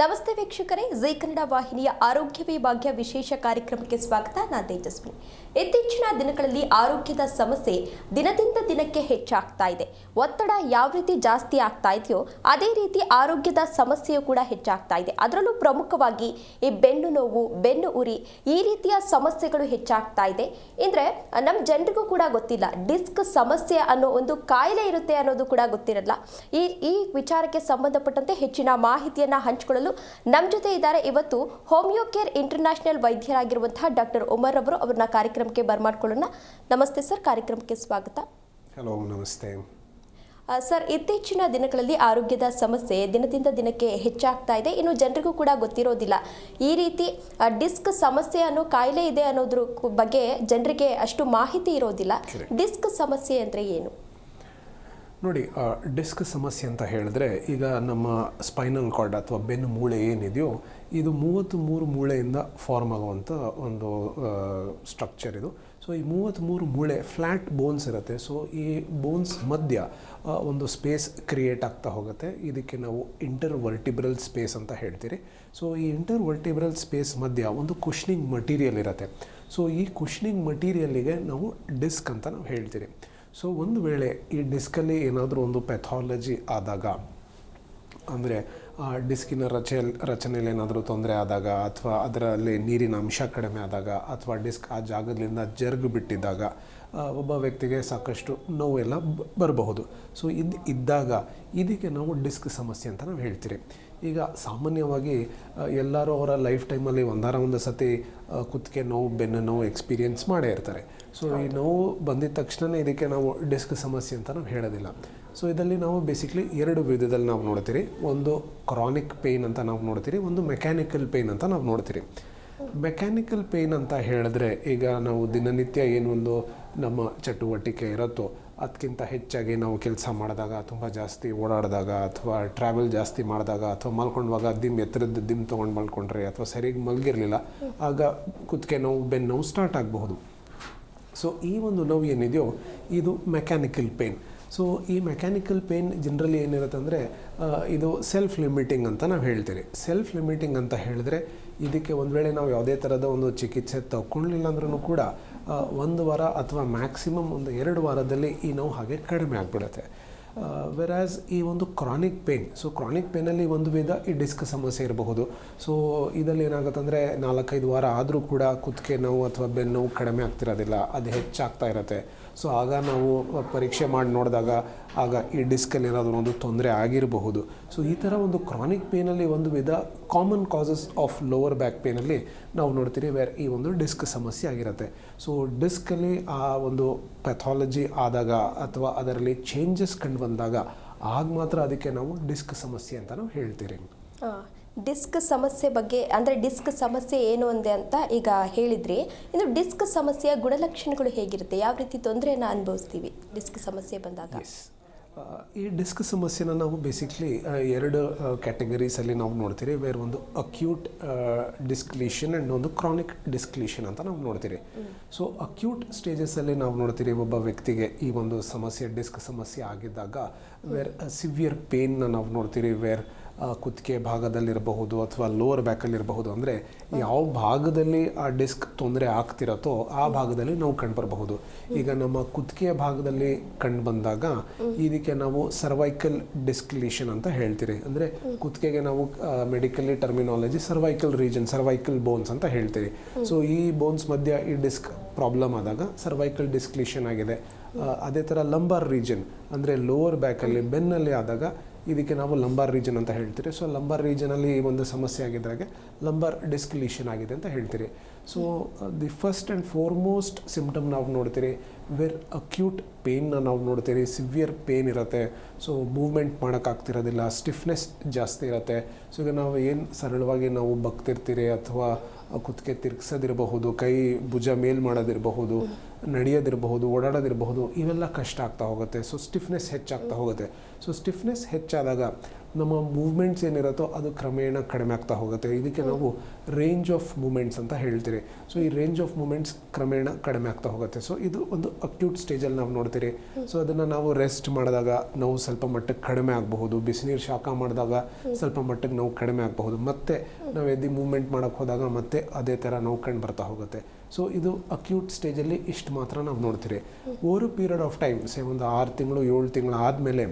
ನಮಸ್ತೆ ವೀಕ್ಷಕರೇ. ಜೈ ಕನ್ನಡ ವಾಹಿನಿಯ ಆರೋಗ್ಯವೇ ಭಾಗ್ಯ ವಿಶೇಷ ಕಾರ್ಯಕ್ರಮಕ್ಕೆ ಸ್ವಾಗತ. ನಾನು ತೇಜಸ್ವಿ ಇತ್ತೀಚಿನ ದಿನಗಳಲ್ಲಿ ಆರೋಗ್ಯದ ಸಮಸ್ಯೆ ದಿನದಿಂದ ದಿನಕ್ಕೆ ಹೆಚ್ಚಾಗ್ತಾ ಇದೆ. ಒತ್ತಡ ಯಾವ ರೀತಿ ಜಾಸ್ತಿ ಆಗ್ತಾ ಇದೆಯೋ ಅದೇ ರೀತಿ ಆರೋಗ್ಯದ ಸಮಸ್ಯೆಯು ಕೂಡ ಹೆಚ್ಚಾಗ್ತಾ ಇದೆ. ಅದರಲ್ಲೂ ಪ್ರಮುಖವಾಗಿ ಈ ಬೆನ್ನು ನೋವು, ಬೆನ್ನು ಉರಿ ಈ ರೀತಿಯ ಸಮಸ್ಯೆಗಳು ಹೆಚ್ಚಾಗ್ತಾ ಇದೆ. ಅಂದ್ರೆ ನಮ್ಮ ಜನರಿಗೂ ಕೂಡ ಗೊತ್ತಿಲ್ಲ. ಡಿಸ್ಕ್ ಸಮಸ್ಯೆ ಅನ್ನೋ ಒಂದು ಕಾಯಿಲೆ ಇರುತ್ತೆ ಅನ್ನೋದು ಕೂಡ ಗೊತ್ತಿರಲ್ಲ. ಈ ಈ ವಿಚಾರಕ್ಕೆ ಸಂಬಂಧಪಟ್ಟಂತೆ ಹೆಚ್ಚಿನ ಮಾಹಿತಿಯನ್ನ ಹಂಚಿಕೊಳ್ಳಲು ನಮ್ಮ ಜೊತೆ ಇದ್ದಾರೆ ಇವತ್ತು ಹೋಮಿಯೋ ಕೇರ್ ಇಂಟರ್ನ್ಯಾಷನಲ್ ವೈದ್ಯರಾಗಿರುವಂತಹ ಡಾಕ್ಟರ್ ಉಮರ್ ಅವರು ಅವ್ರನ್ನ ಕಾರ್ಯಕ್ರಮಕ್ಕೆ ಬರ್ಮಾಡ್ಕೊಳ್ಳೋಣ. ನಮಸ್ತೆ ಸರ್ ಕಾರ್ಯಕ್ರಮಕ್ಕೆ ಸ್ವಾಗತ. ಹಲೋ ನಮಸ್ತೆ. ಸರ್ ಇತ್ತೀಚಿನ ದಿನಗಳಲ್ಲಿ ಆರೋಗ್ಯದ ಸಮಸ್ಯೆ ದಿನದಿಂದ ದಿನಕ್ಕೆ ಹೆಚ್ಚಾಗ್ತಾ ಇದೆ. ಇನ್ನು ಜನರಿಗೂ ಕೂಡ ಗೊತ್ತಿರೋದಿಲ್ಲ. ಈ ರೀತಿ ಡಿಸ್ಕ್ ಸಮಸ್ಯೆ ಅನ್ನೋ ಕಾಯಿಲೆ ಇದೆ ಅನ್ನೋದ್ರ ಬಗ್ಗೆ ಜನರಿಗೆ ಅಷ್ಟು ಮಾಹಿತಿ ಇರೋದಿಲ್ಲ. ಡಿಸ್ಕ್ ಸಮಸ್ಯೆ ಅಂದರೆ ಏನು? ನೋಡಿ ಡಿಸ್ಕ್ ಸಮಸ್ಯೆ ಅಂತ ಹೇಳಿದ್ರೆ, ಈಗ ನಮ್ಮ ಸ್ಪೈನಲ್ ಕಾರ್ಡ್ ಅಥವಾ ಬೆನ್ನು ಮೂಳೆ ಏನಿದೆಯೋ, ಇದು ಮೂವತ್ತು ಮೂರು ಮೂಳೆಯಿಂದ ಫಾರ್ಮ್ ಆಗುವಂಥ ಒಂದು ಸ್ಟ್ರಕ್ಚರ್ ಇದು. ಸೊ ಈ ಮೂವತ್ತ್ಮೂರು ಮೂಳೆ ಫ್ಲ್ಯಾಟ್ ಬೋನ್ಸ್ ಇರುತ್ತೆ. ಸೊ ಈ ಬೋನ್ಸ್ ಮಧ್ಯ ಒಂದು ಸ್ಪೇಸ್ ಕ್ರಿಯೇಟ್ ಆಗ್ತಾ ಹೋಗುತ್ತೆ. ಇದಕ್ಕೆ ನಾವು ಇಂಟರ್ ವರ್ಟಿಬ್ರಲ್ ಸ್ಪೇಸ್ ಅಂತ ಹೇಳ್ತೀರಿ. ಸೊ ಈ ಇಂಟರ್ ವರ್ಟಿಬ್ರಲ್ ಸ್ಪೇಸ್ ಮಧ್ಯ ಒಂದು ಕುಷ್ನಿಂಗ್ ಮಟೀರಿಯಲ್ ಇರುತ್ತೆ. ಸೊ ಈ ಕುಶ್ನಿಂಗ್ ಮಟೀರಿಯಲ್ಲಿಗೆ ನಾವು ಡಿಸ್ಕ್ ಅಂತ ನಾವು ಹೇಳ್ತೀರಿ. ಸೊ ಒಂದು ವೇಳೆ ಈ ಡಿಸ್ಕಲ್ಲಿ ಏನಾದರೂ ಒಂದು ಪೆಥಾಲಜಿ ಆದಾಗ, ಅಂದರೆ, ಆ ಡಿಸ್ಕಿನ ರಚೆ, ರಚನೆಯಲ್ಲಿ ಏನಾದರೂ ತೊಂದರೆ ಆದಾಗ, ಅಥವಾ ಅದರಲ್ಲಿ ನೀರಿನ ಅಂಶ ಕಡಿಮೆ ಆದಾಗ, ಅಥವಾ ಡಿಸ್ಕ್ ಆ ಜಾಗದಿಂದ ಜರುಗು ಬಿಟ್ಟಿದ್ದಾಗ ಒಬ್ಬ ವ್ಯಕ್ತಿಗೆ ಸಾಕಷ್ಟು ನೋವೆಲ್ಲ ಬರಬಹುದು. ಸೊ ಇದು, ಇದ್ದಾಗ ಇದಕ್ಕೆ ನಾವು ಡಿಸ್ಕ್ ಸಮಸ್ಯೆ ಅಂತ ನಾವು ಹೇಳ್ತೀರಿ. ಈಗ ಸಾಮಾನ್ಯವಾಗಿ ಎಲ್ಲರೂ ಅವರ ಲೈಫ್ ಟೈಮಲ್ಲಿ ಒಂದಾರ ಒಂದು ಸತಿ ಕುತ್ತಿಗೆ ನೋವು ಬೆನ್ನು ನೋವು ಎಕ್ಸ್ಪೀರಿಯೆನ್ಸ್ ಮಾಡೇ ಇರ್ತಾರೆ. ಸೊ ಈ ನೋವು ಬಂದಿದ ತಕ್ಷಣವೇ ಇದಕ್ಕೆ ನಾವು ಡಿಸ್ಕ್ ಸಮಸ್ಯೆ ಅಂತ ನಾವು ಹೇಳೋದಿಲ್ಲ. ಸೊ ಇದರಲ್ಲಿ ನಾವು ಬೇಸಿಕ್ಲಿ ಎರಡು ವಿಧದಲ್ಲಿ ನಾವು ನೋಡ್ತೀರಿ. ಒಂದು ಕ್ರಾನಿಕ್ ಪೇಯ್ನ್ ಅಂತ ನಾವು ನೋಡ್ತೀರಿ ಒಂದು ಮೆಕ್ಯಾನಿಕಲ್ ಪೇಯ್ನ್ ಅಂತ ನಾವು ನೋಡ್ತೀರಿ. ಮೆಕ್ಯಾನಿಕಲ್ ಪೇಯ್ನ್ ಅಂತ ಹೇಳಿದ್ರೆ ಈಗ ನಾವು ದಿನನಿತ್ಯ ಏನೊಂದು ನಮ್ಮ ಚಟುವಟಿಕೆ ಇರುತ್ತೋ ಅದಕ್ಕಿಂತ ಹೆಚ್ಚಾಗಿ ನಾವು ಕೆಲಸ ಮಾಡಿದಾಗ ತುಂಬ ಜಾಸ್ತಿ ಓಡಾಡಿದಾಗ ಅಥವಾ ಟ್ರಾವೆಲ್ ಜಾಸ್ತಿ ಮಾಡಿದಾಗ ಅಥವಾ ಮಲ್ಕೊಂಡಾಗ ದಿಮ್ ಎತ್ತರದ್ದು ದಿಮ್ ತೊಗೊಂಡು ಮಲ್ಕೊಂಡ್ರೆ ಅಥವಾ ಸರಿಯಾಗಿ ಮಲಗಿರಲಿಲ್ಲ, ಆಗ ಕುತ್ತಿಗೆ ನೋವು, ಬೆನ್ನು ನೋವು ಸ್ಟಾರ್ಟ್ ಆಗಬಹುದು. ಸೊ ಈ ಒಂದು ನೋವು ಏನಿದೆಯೋ ಇದು ಮೆಕ್ಯಾನಿಕಲ್ ಪೇನ್ ಸೊ ಈ ಮೆಕ್ಯಾನಿಕಲ್ ಪೇನ್ ಜನರಲಿ ಏನಿರುತ್ತೆ ಅಂದರೆ ಇದು ಸೆಲ್ಫ್ ಲಿಮಿಟಿಂಗ್ ಅಂತ ನಾವು ಹೇಳ್ತೀವಿ. ಸೆಲ್ಫ್ ಲಿಮಿಟಿಂಗ್ ಅಂತ ಹೇಳಿದ್ರೆ ಇದಕ್ಕೆ ಒಂದು ವೇಳೆ ನಾವು ಯಾವುದೇ ಥರದ ಒಂದು ಚಿಕಿತ್ಸೆ ತಗೊಳ್ಳಿಲ್ಲ ಅಂದ್ರೂ ಕೂಡ ಒಂದು ವಾರ ಅಥವಾ ಮ್ಯಾಕ್ಸಿಮಮ್ ಒಂದು ಎರಡು ವಾರದಲ್ಲಿ ಈ ನೋವು ಹಾಗೆ ಕಡಿಮೆ ಆಗಿಬಿಡುತ್ತೆ. ವೆರಾಸ್ ಈ ಒಂದು ಕ್ರಾನಿಕ್ ಪೇನ್ ಸೊ ಕ್ರಾನಿಕ್ ಪೇನಲ್ಲಿ ಒಂದು ವಿಧ ಈ ಡಿಸ್ಕ್ ಸಮಸ್ಯೆ ಇರಬಹುದು. ಸೊ ಇದರಲ್ಲಿ ಏನಾಗುತ್ತೆ ಅಂದರೆ ನಾಲ್ಕೈದು ವಾರ ಆದರೂ ಕೂಡ ಕುತ್ತಿಗೆ ನೋವು ಅಥವಾ ಬೆನ್ನು ನೋವು ಕಡಿಮೆ ಆಗ್ತಿರೋದಿಲ್ಲ, ಅದು ಹೆಚ್ಚಾಗ್ತಾ ಇರುತ್ತೆ. ಸೊ ಆಗ ನಾವು ಪರೀಕ್ಷೆ ಮಾಡಿ ನೋಡಿದಾಗ ಆಗ ಈ ಡಿಸ್ಕಲ್ಲಿ ಏನಾದರೂ ಒಂದು ತೊಂದರೆ ಆಗಿರಬಹುದು. ಸೊ ಈ ಥರ ಒಂದು ಕ್ರಾನಿಕ್ ಪೇನಲ್ಲಿ ಒಂದು ವಿಧ common causes of lower back ಪೇನಲ್ಲಿ ನಾವು ನೋಡ್ತೀರಿ ವೇರ್ ಈ ಒಂದು ಡಿಸ್ಕ್ ಸಮಸ್ಯೆ ಆಗಿರುತ್ತೆ. ಸೊ ಡಿಸ್ಕಲ್ಲಿ ಆ ಒಂದು ಪ್ಯಾಥಾಲಜಿ ಆದಾಗ ಅಥವಾ ಅದರಲ್ಲಿ ಚೇಂಜಸ್ ಕಂಡು ಬಂದಾಗ ಆಗ ಮಾತ್ರ ಅದಕ್ಕೆ ನಾವು ಡಿಸ್ಕ್ ಸಮಸ್ಯೆ ಅಂತ ನಾವು ಹೇಳ್ತೀರಿ. ಡಿಸ್ಕ್ ಸಮಸ್ಯೆ ಬಗ್ಗೆ ಅಂದರೆ ಡಿಸ್ಕ್ ಸಮಸ್ಯೆ ಏನು ಅಂದೆ ಅಂತ ಈಗ ಹೇಳಿದ್ರಿ. ಇದು ಡಿಸ್ಕ್ ಸಮಸ್ಯೆಯ ಗುಣಲಕ್ಷಣಗಳು ಹೇಗಿರುತ್ತೆ? ಯಾವ ರೀತಿ ತೊಂದರೆಯನ್ನು ಅನುಭವಿಸ್ತೀವಿ ಡಿಸ್ಕ್ ಸಮಸ್ಯೆ ಬಂದಾಗ? ಈ ಡಿಸ್ಕ್ ಸಮಸ್ಯೆನ ನಾವು ಬೇಸಿಕ್ಲಿ ಎರಡು ಕ್ಯಾಟಗರೀಸಲ್ಲಿ ನಾವು ನೋಡ್ತೀರಿ. ವೇರ್ ಒಂದು ಅಕ್ಯೂಟ್ ಡಿಸ್ಕ್ಲೀಷನ್ ಆ್ಯಂಡ್ ಒಂದು ಕ್ರಾನಿಕ್ ಡಿಸ್ಕ್ಲೀಷನ್ ಅಂತ ನಾವು ನೋಡ್ತೀರಿ. ಸೊ ಅಕ್ಯೂಟ್ ಸ್ಟೇಜಸಲ್ಲಿ ನಾವು ನೋಡ್ತೀರಿ, ಒಬ್ಬ ವ್ಯಕ್ತಿಗೆ ಈ ಒಂದು ಸಮಸ್ಯೆ, ಡಿಸ್ಕ್ ಸಮಸ್ಯೆ ಆಗಿದ್ದಾಗ ವೇರ್ ಸಿವಿಯರ್ ಪೇನ್ನ ನಾವು ನೋಡ್ತೀರಿ ವೇರ್ ಕುತ್ತಿಗೆ ಭಾಗದಲ್ಲಿರಬಹುದು ಅಥವಾ ಲೋವರ್ ಬ್ಯಾಕಲ್ಲಿರಬಹುದು ಅಂದರೆ ಯಾವ ಭಾಗದಲ್ಲಿ ಆ ಡಿಸ್ಕ್ ತೊಂದರೆ ಆಗ್ತಿರತ್ತೋ ಆ ಭಾಗದಲ್ಲಿ ನಾವು ಕಂಡುಬರಬಹುದು. ಈಗ ನಮ್ಮ ಕುತ್ತಿಗೆಯ ಭಾಗದಲ್ಲಿ ಕಂಡು ಬಂದಾಗ ಇದಕ್ಕೆ ನಾವು ಸರ್ವೈಕಲ್ ಡಿಸ್ಕ್ಲಿಷನ್ ಅಂತ ಹೇಳ್ತೀರಿ. ಅಂದರೆ ಕುತ್ತಿಗೆಗೆ ನಾವು medically terminology cervical region cervical bones ಅಂತ ಹೇಳ್ತೀವಿ ಸೊ ಈ ಬೋನ್ಸ್ ಮಧ್ಯ ಈ ಡಿಸ್ಕ್ ಪ್ರಾಬ್ಲಮ್ ಆದಾಗ ಸರ್ವೈಕಲ್ ಡಿಸ್ಕ್ಲಿಷನ್ ಆಗಿದೆ. ಅದೇ ಥರ ಲಂಬಾರ್ ರೀಜನ್ ಅಂದರೆ ಲೋವರ್ ಬ್ಯಾಕಲ್ಲಿ ಬೆನ್ನಲ್ಲಿ ಆದಾಗ ಇದಕ್ಕೆ ನಾವು ಲಂಬಾರ್ ರೀಜನ್ ಅಂತ ಹೇಳ್ತೀರಿ. ಸೊ ಲಂಬಾರ್ ರೀಜನಲ್ಲಿ ಒಂದು ಸಮಸ್ಯೆ ಆಗಿದ್ದಾಗ ಲಂಬಾರ್ ಡಿಸ್ಕ್ಲಿಷನ್ ಆಗಿದೆ ಅಂತ ಹೇಳ್ತೀರಿ. So the first and foremost symptom ನಾವು ನೋಡ್ತೀರಿ ವೆರ್ ಅಕ್ಯೂಟ್ ಪೇನ್ನ ನಾವು ನೋಡ್ತೀರಿ ಸಿವಿಯರ್ ಪೇನ್ ಇರುತ್ತೆ. ಸೊ ಮೂವ್ಮೆಂಟ್ ಮಾಡೋಕ್ಕಾಗ್ತಿರೋದಿಲ್ಲ ಸ್ಟಿಫ್ನೆಸ್ ಜಾಸ್ತಿ ಇರುತ್ತೆ. ಸೊ ಈಗ ನಾವು ಏನು ಸರಳವಾಗಿ ನಾವು ಬಗ್ತಿರ್ತೀರಿ ಅಥವಾ ಕುತ್ತಿಗೆ ತಿರ್ಗಿಸೋದಿರಬಹುದು, ಕೈ ಭುಜ ಮೇಲ್ ಮಾಡೋದಿರಬಹುದು, ನಡೆಯೋದಿರಬಹುದು, ಓಡಾಡೋದಿರಬಹುದು, ಇವೆಲ್ಲ ಕಷ್ಟ ಆಗ್ತಾ ಹೋಗುತ್ತೆ. ಸೊ ಸ್ಟಿಫ್ನೆಸ್ ಹೆಚ್ಚಾಗ್ತಾ ಹೋಗುತ್ತೆ. ಸೊ ಸ್ಟಿಫ್ನೆಸ್ ಹೆಚ್ಚಾದಾಗ ನಮ್ಮ ಮೂವ್ಮೆಂಟ್ಸ್ ಏನಿರುತ್ತೋ ಅದು ಕ್ರಮೇಣ ಕಡಿಮೆ ಆಗ್ತಾ ಹೋಗುತ್ತೆ. ಇದಕ್ಕೆ ನಾವು ರೇಂಜ್ ಆಫ್ ಮೂಮೆಂಟ್ಸ್ ಅಂತ ಹೇಳ್ತೀರಿ. ಸೊ ಈ ರೇಂಜ್ ಆಫ್ ಮೂಮೆಂಟ್ಸ್ ಕ್ರಮೇಣ ಕಡಿಮೆ ಆಗ್ತಾ ಹೋಗುತ್ತೆ. ಸೊ ಇದು ಒಂದು ಅಕ್ಯೂಟ್ ಸ್ಟೇಜಲ್ಲಿ ನಾವು ನೋಡ್ತೀರಿ. ಸೊ ಅದನ್ನು ನಾವು ರೆಸ್ಟ್ ಮಾಡಿದಾಗ ನೋವು ಸ್ವಲ್ಪ ಮಟ್ಟಕ್ಕೆ ಕಡಿಮೆ ಆಗಬಹುದು. ಬಿಸಿನೀರು ಶಾಖ ಮಾಡಿದಾಗ ಸ್ವಲ್ಪ ಮಟ್ಟಕ್ಕೆ ನೋವು ಕಡಿಮೆ ಆಗಬಹುದು. ಮತ್ತೆ ನಾವು ಎದ್ದು ಮೂವ್ಮೆಂಟ್ ಮಾಡೋಕ್ಕೆ ಹೋದಾಗ ಮತ್ತೆ ಅದೇ ಥರ ನೋವು ಕಂಡು ಬರ್ತಾ ಹೋಗುತ್ತೆ. ಸೊ ಇದು ಅಕ್ಯೂಟ್ ಸ್ಟೇಜಲ್ಲಿ ಇಷ್ಟು ಮಾತ್ರ ನಾವು ನೋಡ್ತೀರಿ. Over period of time say ಒಂದು ಆರು ತಿಂಗಳು ಏಳು ತಿಂಗಳು ಆದಮೇಲೆ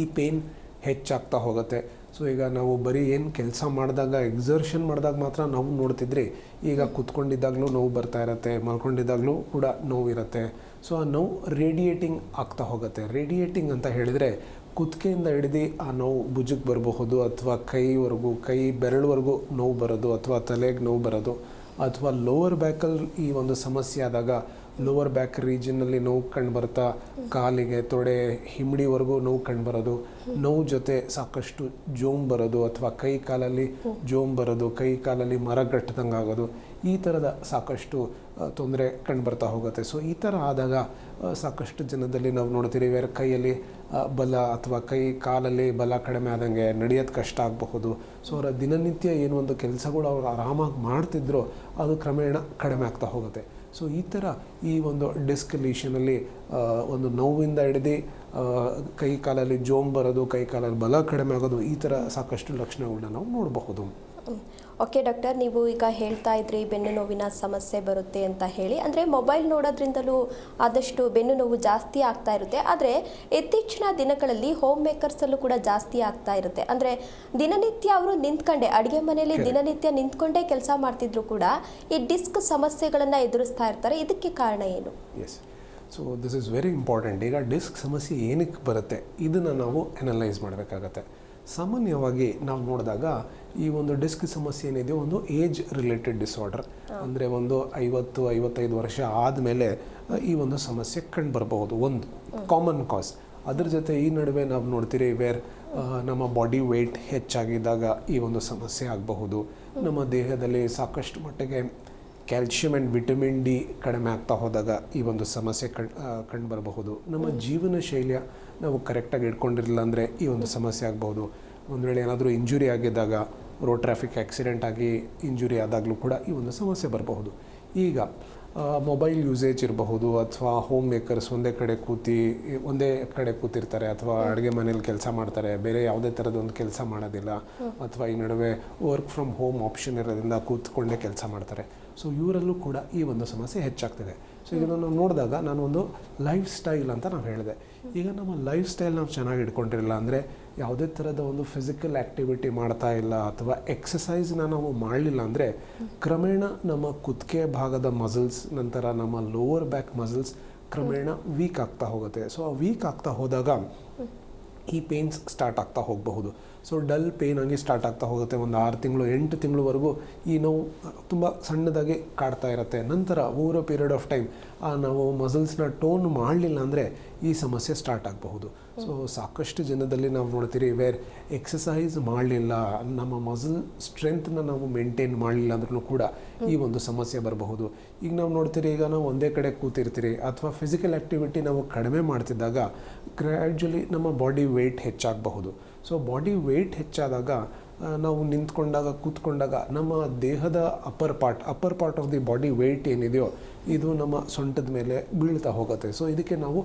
ಈ ಪೇನ್ ಹೆಚ್ಚಾಗ್ತಾ ಹೋಗುತ್ತೆ. ಸೊ ಈಗ ನಾವು ಬರೀ ಏನು ಕೆಲಸ ಮಾಡಿದಾಗ ಎಕ್ಸರ್ಷನ್ ಮಾಡಿದಾಗ ಮಾತ್ರ ನಾವು ನೋಡ್ತಿದ್ರಿ, ಈಗ ಕುತ್ಕೊಂಡಿದ್ದಾಗಲೂ ನೋವು ಬರ್ತಾ ಇರುತ್ತೆ, ಮಲ್ಕೊಂಡಿದ್ದಾಗಲೂ ಕೂಡ ನೋವು ಇರುತ್ತೆ. ಸೊ ಆ ನೋವು ರೇಡಿಯೇಟಿಂಗ್ ಆಗ್ತಾ ಹೋಗುತ್ತೆ. ರೇಡಿಯೇಟಿಂಗ್ ಅಂತ ಹೇಳಿದರೆ, ಕುತ್ತಿಗೆಯಿಂದ ಹಿಡಿದು ಆ ನೋವು ಭುಜಕ್ಕೆ ಬರಬಹುದು, ಅಥವಾ ಕೈವರೆಗೂ, ಕೈ ಬೆರಳುವರೆಗೂ ನೋವು ಬರೋದು, ಅಥವಾ ತಲೆಗೆ ನೋವು ಬರೋದು. ಅಥವಾ ಲೋವರ್ ಬ್ಯಾಕಲ್ಲಿ ಈ ಒಂದು ಸಮಸ್ಯೆ ಆದಾಗ ಲೋವರ್ ಬ್ಯಾಕ್ ರೀಜನ್ನಲ್ಲಿ ನೋವು ಕಂಡು ಬರ್ತಾ, ಕಾಲಿಗೆ ತೊಡೆ ಹಿಮ್ಮಡಿವರೆಗೂ ನೋವು ಕಂಡು ಬರೋದು, ನೋವು ಜೊತೆ ಸಾಕಷ್ಟು ಜೋಮ್ ಬರೋದು ಅಥವಾ ಕೈ ಕಾಲಲ್ಲಿ ಜೋಮ್ ಬರೋದು, ಕೈ ಕಾಲಲ್ಲಿ ಮರ ಗಟ್ಟದಂಗೆ ಆಗೋದು, ಈ ಥರದ ಸಾಕಷ್ಟು ತೊಂದರೆ ಕಂಡು ಬರ್ತಾ ಹೋಗುತ್ತೆ. ಸೊ ಈ ಥರ ಆದಾಗ ಸಾಕಷ್ಟು ಜನದಲ್ಲಿ ನಾವು ನೋಡ್ತೀರಿ ಬೇರೆ ಕೈಯಲ್ಲಿ ಬಲ ಅಥವಾ ಕೈ ಕಾಲಲ್ಲಿ ಬಲ ಕಡಿಮೆ ಆದಂಗೆ ನಡೆಯೋದು ಕಷ್ಟ ಆಗಬಹುದು. ಸೊ ಅವರ ದಿನನಿತ್ಯ ಏನು ಒಂದು ಕೆಲಸಗಳು ಅವರು ಆರಾಮಾಗಿ ಮಾಡ್ತಿದ್ರು ಅದು ಕ್ರಮೇಣ ಕಡಿಮೆ ಆಗ್ತಾ ಹೋಗುತ್ತೆ. ಸೊ ಈ ಥರ ಈ ಒಂದು ಡಿಸ್ಕ್ ಲೀಷನಲ್ಲಿ ಒಂದು ನೋವಿಂದ ಹಿಡಿದು ಕೈ ಕಾಲಲ್ಲಿ ಜೋಮ್ ಬರೋದು, ಕೈ ಕಾಲಲ್ಲಿ ಬಲ ಕಡಿಮೆ ಆಗೋದು ಈ ಥರ ಸಾಕಷ್ಟು ಲಕ್ಷಣಗಳನ್ನ ನಾವು ನೋಡಬಹುದು. ಓಕೆ ಡಾಕ್ಟರ್ ನೀವು ಈಗ ಹೇಳ್ತಾ ಇದ್ರಿ ಬೆನ್ನು ನೋವಿನ ಸಮಸ್ಯೆ ಬರುತ್ತೆ ಅಂತ ಹೇಳಿ. ಅಂದರೆ ಮೊಬೈಲ್ ನೋಡೋದ್ರಿಂದಲೂ ಆದಷ್ಟು ಬೆನ್ನು ನೋವು ಜಾಸ್ತಿ ಆಗ್ತಾ ಇರುತ್ತೆ. ಆದರೆ ಇತ್ತೀಚಿನ ದಿನಗಳಲ್ಲಿ ಹೋಮ್ ಮೇಕರ್ಸಲ್ಲೂ ಕೂಡ ಜಾಸ್ತಿ ಆಗ್ತಾ ಇರುತ್ತೆ. ಅಂದರೆ ದಿನನಿತ್ಯ ಅವರು ನಿಂತ್ಕೊಂಡೆ ಅಡುಗೆ ಮನೆಯಲ್ಲಿ ದಿನನಿತ್ಯ ನಿಂತ್ಕೊಂಡೇ ಕೆಲಸ ಮಾಡ್ತಿದ್ರು ಕೂಡ ಈ ಡಿಸ್ಕ್ ಸಮಸ್ಯೆಗಳನ್ನು ಎದುರಿಸ್ತಾ ಇರ್ತಾರೆ. ಇದಕ್ಕೆ ಕಾರಣ ಏನು? Yes so this is very important ಈಗ ಡಿಸ್ಕ್ ಸಮಸ್ಯೆ ಏನಕ್ಕೆ ಬರುತ್ತೆ? ಇದನ್ನು ನಾವು ಅನಲೈಸ್ ಮಾಡಬೇಕಾಗತ್ತೆ. ಸಾಮಾನ್ಯವಾಗಿ ನಾವು ನೋಡಿದಾಗ ಈ ಒಂದು ಡಿಸ್ಕ್ ಸಮಸ್ಯೆ ಏನಿದೆಯೋ ಒಂದು ಏಜ್ ರಿಲೇಟೆಡ್ ಡಿಸಾರ್ಡರ್. ಅಂದರೆ ಒಂದು ಐವತ್ತು ಐವತ್ತೈದು ವರ್ಷ ಆದಮೇಲೆ ಈ ಒಂದು ಸಮಸ್ಯೆ ಕಂಡು ಬರಬಹುದು ಒಂದು ಕಾಮನ್ ಕಾಸ್ ಅದ್ರ ಜೊತೆ ಈ ನಡುವೆ ನಾವು ನೋಡ್ತೀರಿ ವೇರ್ ನಮ್ಮ ಬಾಡಿ ವೆಯ್ಟ್ ಹೆಚ್ಚಾಗಿದ್ದಾಗ ಈ ಒಂದು ಸಮಸ್ಯೆ ಆಗಬಹುದು. ನಮ್ಮ ದೇಹದಲ್ಲಿ ಸಾಕಷ್ಟು ಮಟ್ಟಿಗೆ ಕ್ಯಾಲ್ಶಿಯಂ ಆ್ಯಂಡ್ ವಿಟಮಿನ್ ಡಿ ಕಡಿಮೆ ಆಗ್ತಾ ಹೋದಾಗ ಈ ಒಂದು ಸಮಸ್ಯೆ ಕಂಡು ಕಂಡು ಬರಬಹುದು ನಮ್ಮ ಜೀವನ ಶೈಲಿಯ ನಾವು ಕರೆಕ್ಟಾಗಿ ಇಟ್ಕೊಂಡಿರಲಿಲ್ಲ ಅಂದರೆ ಈ ಒಂದು ಸಮಸ್ಯೆ ಆಗಬಹುದು. ಒಂದು ವೇಳೆ ಏನಾದರೂ ಇಂಜುರಿ ಆಗಿದ್ದಾಗ ರೋಡ್ ಟ್ರಾಫಿಕ್ ಆಕ್ಸಿಡೆಂಟ್ ಆಗಿ ಇಂಜುರಿ ಆದಾಗಲೂ ಕೂಡ ಈ ಒಂದು ಸಮಸ್ಯೆ ಬರಬಹುದು. ಈಗ ಮೊಬೈಲ್ ಯೂಸೇಜ್ ಇರಬಹುದು ಅಥವಾ ಹೋಮ್ ಮೇಕರ್ಸ್ ಒಂದೇ ಕಡೆ ಕೂತಿ ಒಂದೇ ಕಡೆ ಕೂತಿರ್ತಾರೆ ಅಥವಾ ಅಡುಗೆ ಮನೇಲಿ ಕೆಲಸ ಮಾಡ್ತಾರೆ ಬೇರೆ ಯಾವುದೇ ಥರದ ಒಂದು ಕೆಲಸ ಮಾಡೋದಿಲ್ಲ ಅಥವಾ ಈ ನಡುವೆ ವರ್ಕ್ ಫ್ರಮ್ ಹೋಮ್ ಆಪ್ಷನ್ ಇರೋದ್ರಿಂದ ಕೂತ್ಕೊಂಡೇ ಕೆಲಸ ಮಾಡ್ತಾರೆ. ಸೊ ಇವರಲ್ಲೂ ಕೂಡ ಈ ಒಂದು ಸಮಸ್ಯೆ ಹೆಚ್ಚಾಗ್ತಿದೆ. ಸೊ ಇದನ್ನು ನಾವು ನೋಡಿದಾಗ ನಾನು ಒಂದು ಲೈಫ್ ಸ್ಟೈಲ್ ಅಂತ ನಾನು ಹೇಳಿದೆ. ಈಗ ನಮ್ಮ ಲೈಫ್ ಸ್ಟೈಲ್ ನಾವು ಚೆನ್ನಾಗಿ ಇಟ್ಕೊಂಡಿರಲಿಲ್ಲ ಅಂದರೆ ಯಾವುದೇ ಥರದ ಒಂದು ಫಿಸಿಕಲ್ ಆ್ಯಕ್ಟಿವಿಟಿ ಮಾಡ್ತಾ ಇಲ್ಲ ಅಥವಾ ಎಕ್ಸಸೈಸ್ನ ನಾವು ಮಾಡಲಿಲ್ಲ ಅಂದರೆ ಕ್ರಮೇಣ ನಮ್ಮ ಕುತ್ತಿಗೆ ಭಾಗದ ಮಸಲ್ಸ್ ನಂತರ ನಮ್ಮ ಲೋವರ್ ಬ್ಯಾಕ್ ಮಸಲ್ಸ್ ಕ್ರಮೇಣ ವೀಕ್ ಆಗ್ತಾ ಹೋಗುತ್ತೆ. ಸೊ ಆ ವೀಕ್ ಆಗ್ತಾ ಹೋದಾಗ ಈ ಪೇನ್ಸ್ ಸ್ಟಾರ್ಟ್ ಆಗ್ತಾ ಹೋಗಬಹುದು. ಸೊ ಡಲ್ ಪೇನ್ ಆಗಿ ಸ್ಟಾರ್ಟ್ ಆಗ್ತಾ ಹೋಗುತ್ತೆ. ಒಂದು ಆರು ತಿಂಗಳು, ಎಂಟು ತಿಂಗಳವರೆಗೂ ಈ ನೋವು ತುಂಬ ಸಣ್ಣದಾಗಿ ಕಾಡ್ತಾ ಇರುತ್ತೆ. ನಂತರ ಓವರ್ ಪೀರಿಯಡ್ ಆಫ್ ಟೈಮ್ ಆ ನಾವು ಮಸಲ್ಸ್ನ ಟೋನ್ ಮಾಡಲಿಲ್ಲ ಅಂದರೆ ಈ ಸಮಸ್ಯೆ ಸ್ಟಾರ್ಟ್ ಆಗಬಹುದು. ಸೊ ಸಾಕಷ್ಟು ಜನದಲ್ಲಿ ನಾವು ನೋಡ್ತೀರಿ ವೇರ್ ಎಕ್ಸಸೈಸ್ ಮಾಡಲಿಲ್ಲ, ನಮ್ಮ ಮಸಲ್ ಸ್ಟ್ರೆಂತ್ನ ನಾವು ಮೇಂಟೈನ್ ಮಾಡಲಿಲ್ಲ ಅಂದ್ರೂ ಕೂಡ ಈ ಒಂದು ಸಮಸ್ಯೆ ಬರಬಹುದು. ಈಗ ನಾವು ನೋಡ್ತೀರಿ, ಈಗ ನಾವು ಒಂದೇ ಕಡೆ ಕೂತಿರ್ತೀರಿ, ಅಥವಾ ಫಿಸಿಕಲ್ ಆ್ಯಕ್ಟಿವಿಟಿ ನಾವು ಕಡಿಮೆ ಮಾಡ್ತಿದ್ದಾಗ ಗ್ರ್ಯಾಜುಲಿ ನಮ್ಮ ಬಾಡಿ ವೆಯ್ಟ್ ಹೆಚ್ಚಾಗಬಹುದು. ಸೊ ಬಾಡಿ ವೆಯ್ಟ್ ಹೆಚ್ಚಾದಾಗ ನಾವು ನಿಂತ್ಕೊಂಡಾಗ, ಕೂತ್ಕೊಂಡಾಗ ನಮ್ಮ ದೇಹದ upper part upper part of the body weight ಏನಿದೆಯೋ, ಇದು ನಮ್ಮ ಸೊಂಟದ ಮೇಲೆ ಬೀಳ್ತಾ ಹೋಗುತ್ತೆ. ಸೊ ಇದಕ್ಕೆ ನಾವು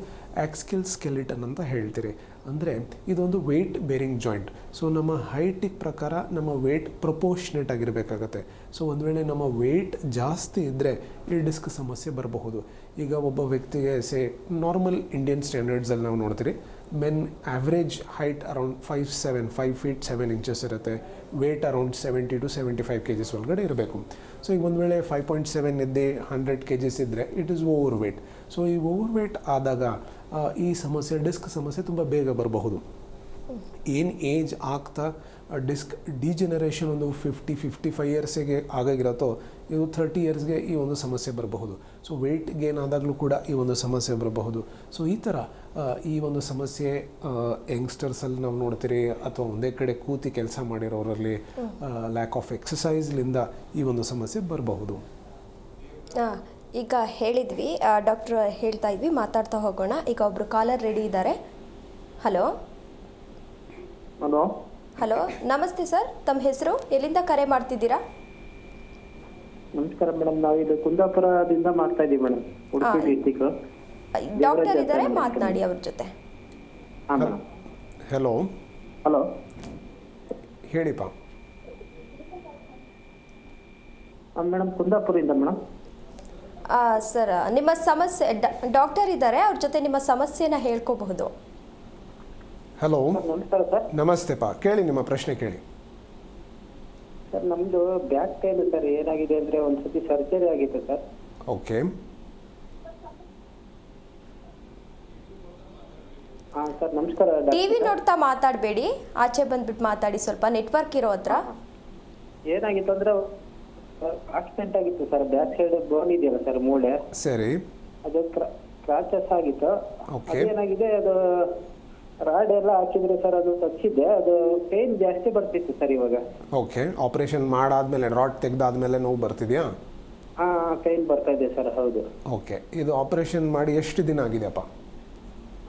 ಆಕ್ಸ್ಕಿಲ್ ಸ್ಕೆಲಿಟನ್ ಅಂತ ಹೇಳ್ತೀರಿ. ಅಂದರೆ, ಇದೊಂದು ವೆಯ್ಟ್ ಬೇರಿಂಗ್ ಜಾಯಿಂಟ್ ಸೊ ನಮ್ಮ ಹೈಟಿಗೆ ಪ್ರಕಾರ ನಮ್ಮ ವೆಯ್ಟ್ ಪ್ರಪೋರ್ಷನೇಟ್ ಆಗಿರಬೇಕಾಗತ್ತೆ. ಸೊ ಒಂದು ವೇಳೆ ನಮ್ಮ ವೆಯ್ಟ್ ಜಾಸ್ತಿ ಇದ್ದರೆ ಈ ಡಿಸ್ಕ್ ಸಮಸ್ಯೆ ಬರಬಹುದು. ಈಗ ಒಬ್ಬ ವ್ಯಕ್ತಿಗೆ ಸೇ ನಾರ್ಮಲ್ ಇಂಡಿಯನ್ ಸ್ಟ್ಯಾಂಡರ್ಡ್ಸಲ್ಲಿ ನಾವು ನೋಡ್ತೀರಿ. Men average height around five seven five feet seven inches ಇರುತ್ತೆ. Weight around seventy to seventy five kgs ಒಳಗಡೆ ಇರಬೇಕು. ಸೊ ಈಗ ಒಂದು ವೇಳೆ ಫೈವ್ ಪಾಯಿಂಟ್ ಸೆವೆನ್ ಇದ್ದೆ ಹಂಡ್ರೆಡ್ ಕೆ ಜಿಸ್ ಇದ್ದರೆ it is overweight so ಈ ಓವರ್ ವೇಟ್ ಆದಾಗ ಈ ಸಮಸ್ಯೆ ಡಿಸ್ಕ್ ಸಮಸ್ಯೆ ತುಂಬ ಬೇಗ ಬರಬಹುದು. ಏನು ಏಜ್ ಆಗ್ತಾ ಡಿಸ್ಕ್ ಡಿಜೆನರೇಷನ್ ಒಂದು ಫಿಫ್ಟಿ ಫಿಫ್ಟಿ ಫೈವ್ ಇಯರ್ಸಿಗೆ ಆಗಾಗಿರತ್ತೋ, ಇದು ಥರ್ಟಿ ಇಯರ್ಸ್ಗೆ ಈ ಒಂದು ಸಮಸ್ಯೆ ಬರಬಹುದು. ಸೊ ವೆಯ್ಟ್ ಗೇನ್ ಆದಾಗಲೂ ಕೂಡ ಈ ಒಂದು ಸಮಸ್ಯೆ ಬರಬಹುದು. ಸೊ ಈ ಥರ ಈ ಒಂದು ಸಮಸ್ಯೆ ಯಂಗ್ಸ್ಟರ್ಸಲ್ಲಿ ನಾವು ನೋಡ್ತೀರಿ ಅಥವಾ ಒಂದೇ ಕಡೆ ಕೂತಿ ಕೆಲಸ ಮಾಡಿರೋರಲ್ಲಿ ಲ್ಯಾಕ್ ಆಫ್ ಎಕ್ಸಸೈಸ್ಲಿಂದ ಈ ಒಂದು ಸಮಸ್ಯೆ ಬರಬಹುದು. ಆ, ಈಗ ಹೇಳಿದ್ವಿ ಡಾಕ್ಟರ್ ಹೇಳ್ತಾ ಇದ್ವಿ ಮಾತಾಡ್ತಾ ಹೋಗೋಣ. ಈಗ ಒಬ್ರು ಕಾಲರ್ ರೆಡಿ ಇದ್ದಾರೆ. ಹಲೋ ಹಲೋ ಹಲೋ ನಮಸ್ತೆ ಸರ್ ತಮ್ಮ ಹೆಸರು? ಎಲ್ಲಿಂದ ಕರೆ ಮಾಡ್ತಿದ್ದೀರಾ? ನಮಸ್ಕಾರ ಮೇಡಮ್ ನಾವು ಇದು ಕುಂದಾಪುರದಿಂದ ಮಾಡ್ತಾ ಇದ್ದೀವಿ ಮೇಡಮ್ ಉಡುಪಿ ಡಿಸ್ಟಿಕ್ ಡಾಕ್ಟರ್ ಇದ್ದಾರೆ ಮಾತನಾಡಿ ಅವ್ರ ಜೊತೆ. ಹಲೋ. Madam hello. ಹಲೋ. ಹೇಳಿಪ್ಪ. ಮೇಡಮ್ ಕುಂದಾಪುರದಿಂದ ಮೇಡಮ್ ಆ, ಸರ್ ನಿಮ್ಮ ಸಮಸ್ಯೆ ಡಾಕ್ಟರ್ ಇದ್ದಾರೆ ಅವ್ರ ಜೊತೆ ನಿಮ್ಮ ಸಮಸ್ಯೆನ ಹೇಳ್ಕೋಬಹುದು. ಹಲೋ ನಮಸ್ಕಾರ ಸರ್. ನಮಸ್ತೆಪ್ಪ. ಕೇಳಿ ನಿಮ್ಮ ಪ್ರಶ್ನೆ ಕೇಳಿ. ಸರ್ ನಮ್ದು ಬ್ಯಾಕ್ ಪೇನ್ ಸರ್ ಏನಾಗಿದೆ ಅಂದ್ರೆ ಒಂದ್ಸತಿ ಸರ್ಜರಿ ಆಗಿತ್ತು ಸರ್. ಓಕೆ. ಸರ್ ನಮಸ್ಕಾರ ಟಿವಿ. ನೋಡ್ತಾ ಮಾತಾಡಬೇಡಿ. ಆಚೆ ಬಂದ್ಬಿಟ್ಟು ಮಾತಾಡಿ ಸ್ವಲ್ಪ ನೆಟ್ವರ್ಕ್ ಇರೋ ಹತ್ರ. ಏನಾಗಿತ್ತು ಅಂದ್ರೆ ಆಕ್ಸಿಡೆಂಟ್ ಆಗಿತ್ತು ಸರ್ ಬ್ಯಾಕ್ ಸೈಡ್ ಬೋನ್ ಇದೆಯಲ್ಲ ಸರ್ ಮೂಳೆ? ಸರಿ. ಅದು ಕ್ರಾಚಸ್ ಆಗಿತ್ತು. ಏನಾಗಿದೆ ಅದೇನಾಗಿದೆ ಅದು ರಾಡ್ ಎಲ್ಲ ಹಾಕಿದ್ರೆ ಸರ್ ಅದು ತಚ್ಚಿದ್ದೆ ಅದು ಪೇನ್ ಜಾಸ್ತಿ ಬರ್ತಿತ್ತು ಸರ್ ಇವಾಗ. ಓಕೆ. ಆಪರೇಷನ್ ಮಾಡಾದ್ಮೇಲೆ ರಾಡ್ ತೆಗ್ದಾದ್ಮೇಲೆ ನೋವು ಬರ್ತಿದ್ಯಾ? ಹಾ ಪೇನ್ ಬರ್ತಾ ಇದೆ ಸರ್ ಹೌದು. ಓಕೆ. ಇದು ಆಪರೇಷನ್ ಮಾಡಿ ಎಷ್ಟು ದಿನ ಆಗಿದೆಯಪ್ಪ?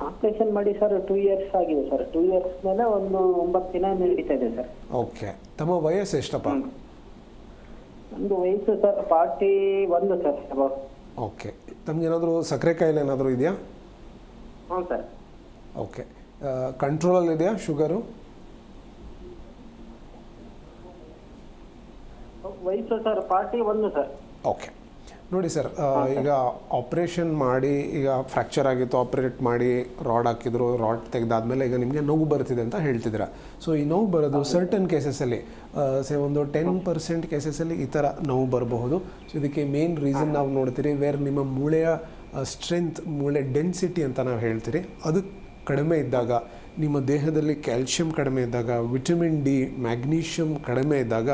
ಆಪರೇಷನ್ ಮಾಡಿ ಸರ್ ಟೂ ಇಯರ್ಸ್ ಆಗಿದೆ ಸರ್ ಟೂ ಇಯರ್ಸ್ ಮೇಲೆ ಒಂದು ಒಂಬತ್ತು ದಿನ ನಡೀತಾ ಇದೆ ಸರ್ ಓಕೆ ತಮ್ಮ ವಯಸ್ಸು ಎಷ್ಟಪ್ಪ? ನಮ್ದು ವಯಸ್ಸು ಸರ್ ಫಾರ್ಟಿ ಒಂದು ಸರ್ ಓಕೆ ಓಕೆ ತಮಗೇನಾದರೂ ಸಕ್ಕರೆ ಕಾಯಿಲೆ ಏನಾದರೂ ಇದೆಯಾ? ಹ್ಞೂ ಸರ್ ಓಕೆ ಕಂಟ್ರೋಲಲ್ಲಿ ಇದೆಯಾ ಶುಗರು ವಯಸ್ಸು ಸರ್ ಫಾರ್ಟಿ ಒಂದು ಸರ್ ಓಕೆ ನೋಡಿ ಸರ್ ಈಗ ಆಪ್ರೇಷನ್ ಮಾಡಿ, ಈಗ ಫ್ರ್ಯಾಕ್ಚರ್ ಆಗಿತ್ತು ಆಪ್ರೇಟ್ ಮಾಡಿ ರಾಡ್ ಹಾಕಿದ್ರು ರಾಡ್ ತೆಗೆದಾದ್ಮೇಲೆ ಈಗ ನಿಮಗೆ ನೋವು ಬರ್ತಿದೆ ಅಂತ ಹೇಳ್ತಿದ್ದೀರ. ಸೊ ಈ ನೋವು ಬರೋದು ಸರ್ಟನ್ ಕೇಸಸಲ್ಲಿ ಸೇ ಒಂದು ಟೆನ್ ಪರ್ಸೆಂಟ್ ಕೇಸಸಲ್ಲಿ ಈ ಥರ ನೋವು ಬರಬಹುದು. ಸೊ ಇದಕ್ಕೆ ಮೇನ್ ರೀಸನ್ ನಾವು ನೋಡ್ತೀರಿ ವೇರ್ ನಿಮ್ಮ ಮೂಳೆಯ ಸ್ಟ್ರೆಂತ್ ಮೂಳೆ ಡೆನ್ಸಿಟಿ ಅಂತ ನಾವು ಹೇಳ್ತೀರಿ, ಅದು ಕಡಿಮೆ ಇದ್ದಾಗ, ನಿಮ್ಮ ದೇಹದಲ್ಲಿ ಕ್ಯಾಲ್ಶಿಯಂ ಕಡಿಮೆ ಇದ್ದಾಗ ವಿಟಮಿನ್ ಡಿ ಮ್ಯಾಗ್ನೀಷಿಯಮ್ ಕಡಿಮೆ ಇದ್ದಾಗ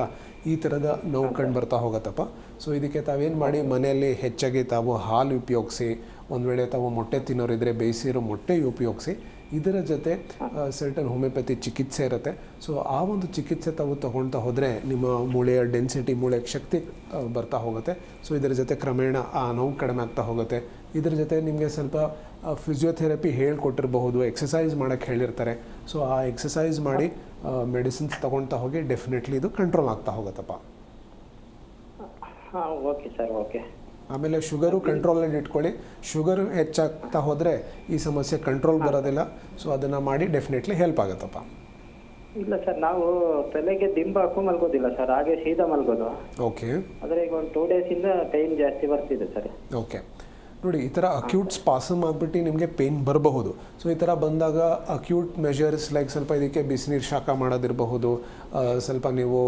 ಈ ಥರದ ನೋವು ಕಂಡು ಬರ್ತಾ ಹೋಗತ್ತಪ್ಪ. ಸೊ ಇದಕ್ಕೆ ತಾವೇನು ಮಾಡಿ, ಮನೆಯಲ್ಲಿ ಹೆಚ್ಚಾಗಿ ತಾವು ಹಾಲು ಉಪಯೋಗಿಸಿ, ಒಂದು ವೇಳೆ ತಾವು ಮೊಟ್ಟೆ ತಿನ್ನೋರಿದ್ರೆ ಬೇಯಿಸಿರೋ ಮೊಟ್ಟೆ ಉಪಯೋಗಿಸಿ ಇದರ ಜೊತೆ ಸರ್ಟನ್ ಹೋಮಿಯೋಪತಿ ಚಿಕಿತ್ಸೆ ಇರುತ್ತೆ. ಸೊ ಆ ಒಂದು ಚಿಕಿತ್ಸೆ ತಾವು ತಗೊಳ್ತಾ ಹೋದರೆ ನಿಮ್ಮ ಮೂಳೆಯ ಡೆನ್ಸಿಟಿ ಮೂಳೆ ಶಕ್ತಿ ಬರ್ತಾ ಹೋಗುತ್ತೆ. ಸೊ ಇದರ ಜೊತೆ ಕ್ರಮೇಣ ಆ ನೋವು ಕಡಿಮೆ ಆಗ್ತಾ ಹೋಗುತ್ತೆ. ಇದರ ಜೊತೆ ನಿಮಗೆ ಸ್ವಲ್ಪ ಫಿಸಿಯೋಥೆರಪಿ ಹೇಳ್ಕೊಟ್ಟಿರಬಹುದು ಎಕ್ಸಸೈಸ್ ಮಾಡೋಕ್ಕೆ ಹೇಳಿರ್ತಾರೆ. ಸೊ ಆ ಎಕ್ಸಸೈಸ್ ಮಾಡಿ ಮೆಡಿಸಿನ್ಸ್ ತಗೊಳ್ತಾ ಹೋಗಿ ಡೆಫಿನೆಟ್ಲಿ ಇದು ಕಂಟ್ರೋಲ್ ಆಗ್ತಾ ಹೋಗುತ್ತಪ್ಪ. ಹಾಂ, ಓಕೆ ಸರ್, ಓಕೆ. ಆಮೇಲೆ ಶುಗರು ಕಂಟ್ರೋಲಲ್ಲಿ ಇಟ್ಕೊಳ್ಳಿ. ಶುಗರ್ ಹೆಚ್ಚಾಗ್ತಾ ಹೋದರೆ ಈ ಸಮಸ್ಯೆ ಕಂಟ್ರೋಲ್ ಬರೋದಿಲ್ಲ. ಸೊ ಅದನ್ನು ಮಾಡಿ ಡೆಫಿನೆಟ್ಲಿ ಹೆಲ್ಪ್ ಆಗುತ್ತಪ್ಪ. ಇಲ್ಲ ಸರ್ ನಾವು ತಲೆಗೆ ದಿಂಬ ಹಾಕು ಮಲ್ಗೋದಿಲ್ಲ ಸರ್ ಹಾಗೆ ಸೀದಾ ಮಲ್ಗೋದು. ಓಕೆ ಆದರೆ ಈಗ ಒಂದು ಟೂ ಡೇಸಿಂದ ಪೈನ್ ಜಾಸ್ತಿ ಬರ್ತಿದೆ ಸರ್. ಓಕೆ ನೋಡಿ, ಈ ಥರ ಅಕ್ಯೂಟ್ ಸ್ಪಾಸಮ್ ಆಗಿಬಿಟ್ಟು ನಿಮಗೆ ಪೇನ್ ಬರಬಹುದು. ಸೊ ಈ ಥರ ಬಂದಾಗ ಅಕ್ಯೂಟ್ ಮೆಷರ್ಸ್ ಲೈಕ್ ಸ್ವಲ್ಪ ಇದಕ್ಕೆ ಬಿಸಿನೀರು ಶಾಖ ಮಾಡೋದಿರಬಹುದು ಸ್ವಲ್ಪ ನೀವು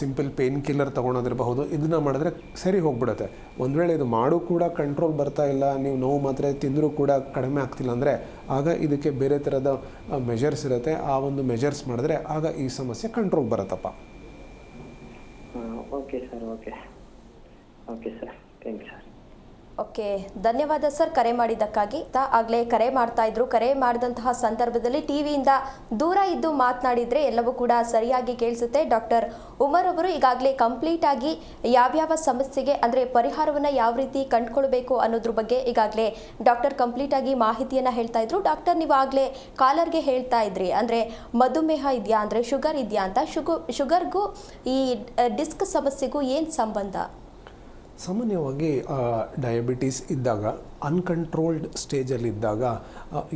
ಸಿಂಪಲ್ ಪೇನ್ ಕಿಲ್ಲರ್ ತೊಗೊಳೋದಿರಬಹುದು, ಇದನ್ನ ಮಾಡಿದ್ರೆ ಸರಿ ಹೋಗ್ಬಿಡುತ್ತೆ. ಒಂದು ವೇಳೆ ಇದು ಮಾಡು ಕೂಡ ಕಂಟ್ರೋಲ್ ಬರ್ತಾ ಇಲ್ಲ, ನೀವು ನೋವು ಮಾತ್ರೆ ತಿಂದರೂ ಕೂಡ ಕಡಿಮೆ ಆಗ್ತಿಲ್ಲ ಅಂದರೆ, ಆಗ ಇದಕ್ಕೆ ಬೇರೆ ಥರದ ಮೆಷರ್ಸ್ ಇರುತ್ತೆ. ಆ ಒಂದು ಮೆಷರ್ಸ್ ಮಾಡಿದ್ರೆ ಆಗ ಈ ಸಮಸ್ಯೆ ಕಂಟ್ರೋಲ್ ಬರುತ್ತಪ್ಪ. Okay sir okay okay sir thank you sir okay, ಧನ್ಯವಾದ ಸರ್. ಕರೆ ಮಾಡಿದ್ದಕ್ಕಾಗಿ. ತ- ಆಗಲೇ ಕರೆ ಮಾಡ್ತಾ ಇದ್ರು. ಕರೆ ಮಾಡಿದಂತಹ ಸಂದರ್ಭದಲ್ಲಿ ಟಿವಿಯಿಂದ ದೂರ ಇದ್ದು ಮಾತನಾಡಿದ್ರೆ ಎಲ್ಲವೂ ಕೂಡ ಸರಿಯಾಗಿ ಕೇಳಿಸುತ್ತೆ. ಡಾಕ್ಟರ್ ಉಮರ್ ಅವರು ಈಗಾಗಲೇ ಕಂಪ್ಲೀಟ್ ಆಗಿ ಯಾವ್ಯಾವ ಸಮಸ್ಯೆಗೆ, ಅಂದರೆ ಪರಿಹಾರವನ್ನು ಯಾವ ರೀತಿ ಕಂಡುಕೊಳ್ಬೇಕು ಅನ್ನೋದ್ರ ಬಗ್ಗೆ ಈಗಾಗಲೇ ಡಾಕ್ಟರ್ ಕಂಪ್ಲೀಟ್ ಆಗಿ ಮಾಹಿತಿಯನ್ನು ಹೇಳ್ತಾ ಇದ್ರು. ಡಾಕ್ಟರ್, ನೀವು ಆಗಲೇ ಕಾಲರ್ಗೆ ಹೇಳ್ತಾ ಇದ್ರಿ. ಅಂದರೆ ಮಧುಮೇಹ ಇದೆಯಾ, ಅಂದರೆ ಶುಗರ್ ಇದೆಯಾ ಅಂತ. ಶುಗು, ಶುಗರ್ಗೂ ಈ ಡಿಸ್ಕ್ ಸಮಸ್ಯೆಗೂ ಏನು ಸಂಬಂಧ? ಸಾಮಾನ್ಯವಾಗಿ ಡಯಾಬಿಟೀಸ್ ಇದ್ದಾಗ ಅನ್ಕಂಟ್ರೋಲ್ಡ್ ಸ್ಟೇಜಲ್ಲಿದ್ದಾಗ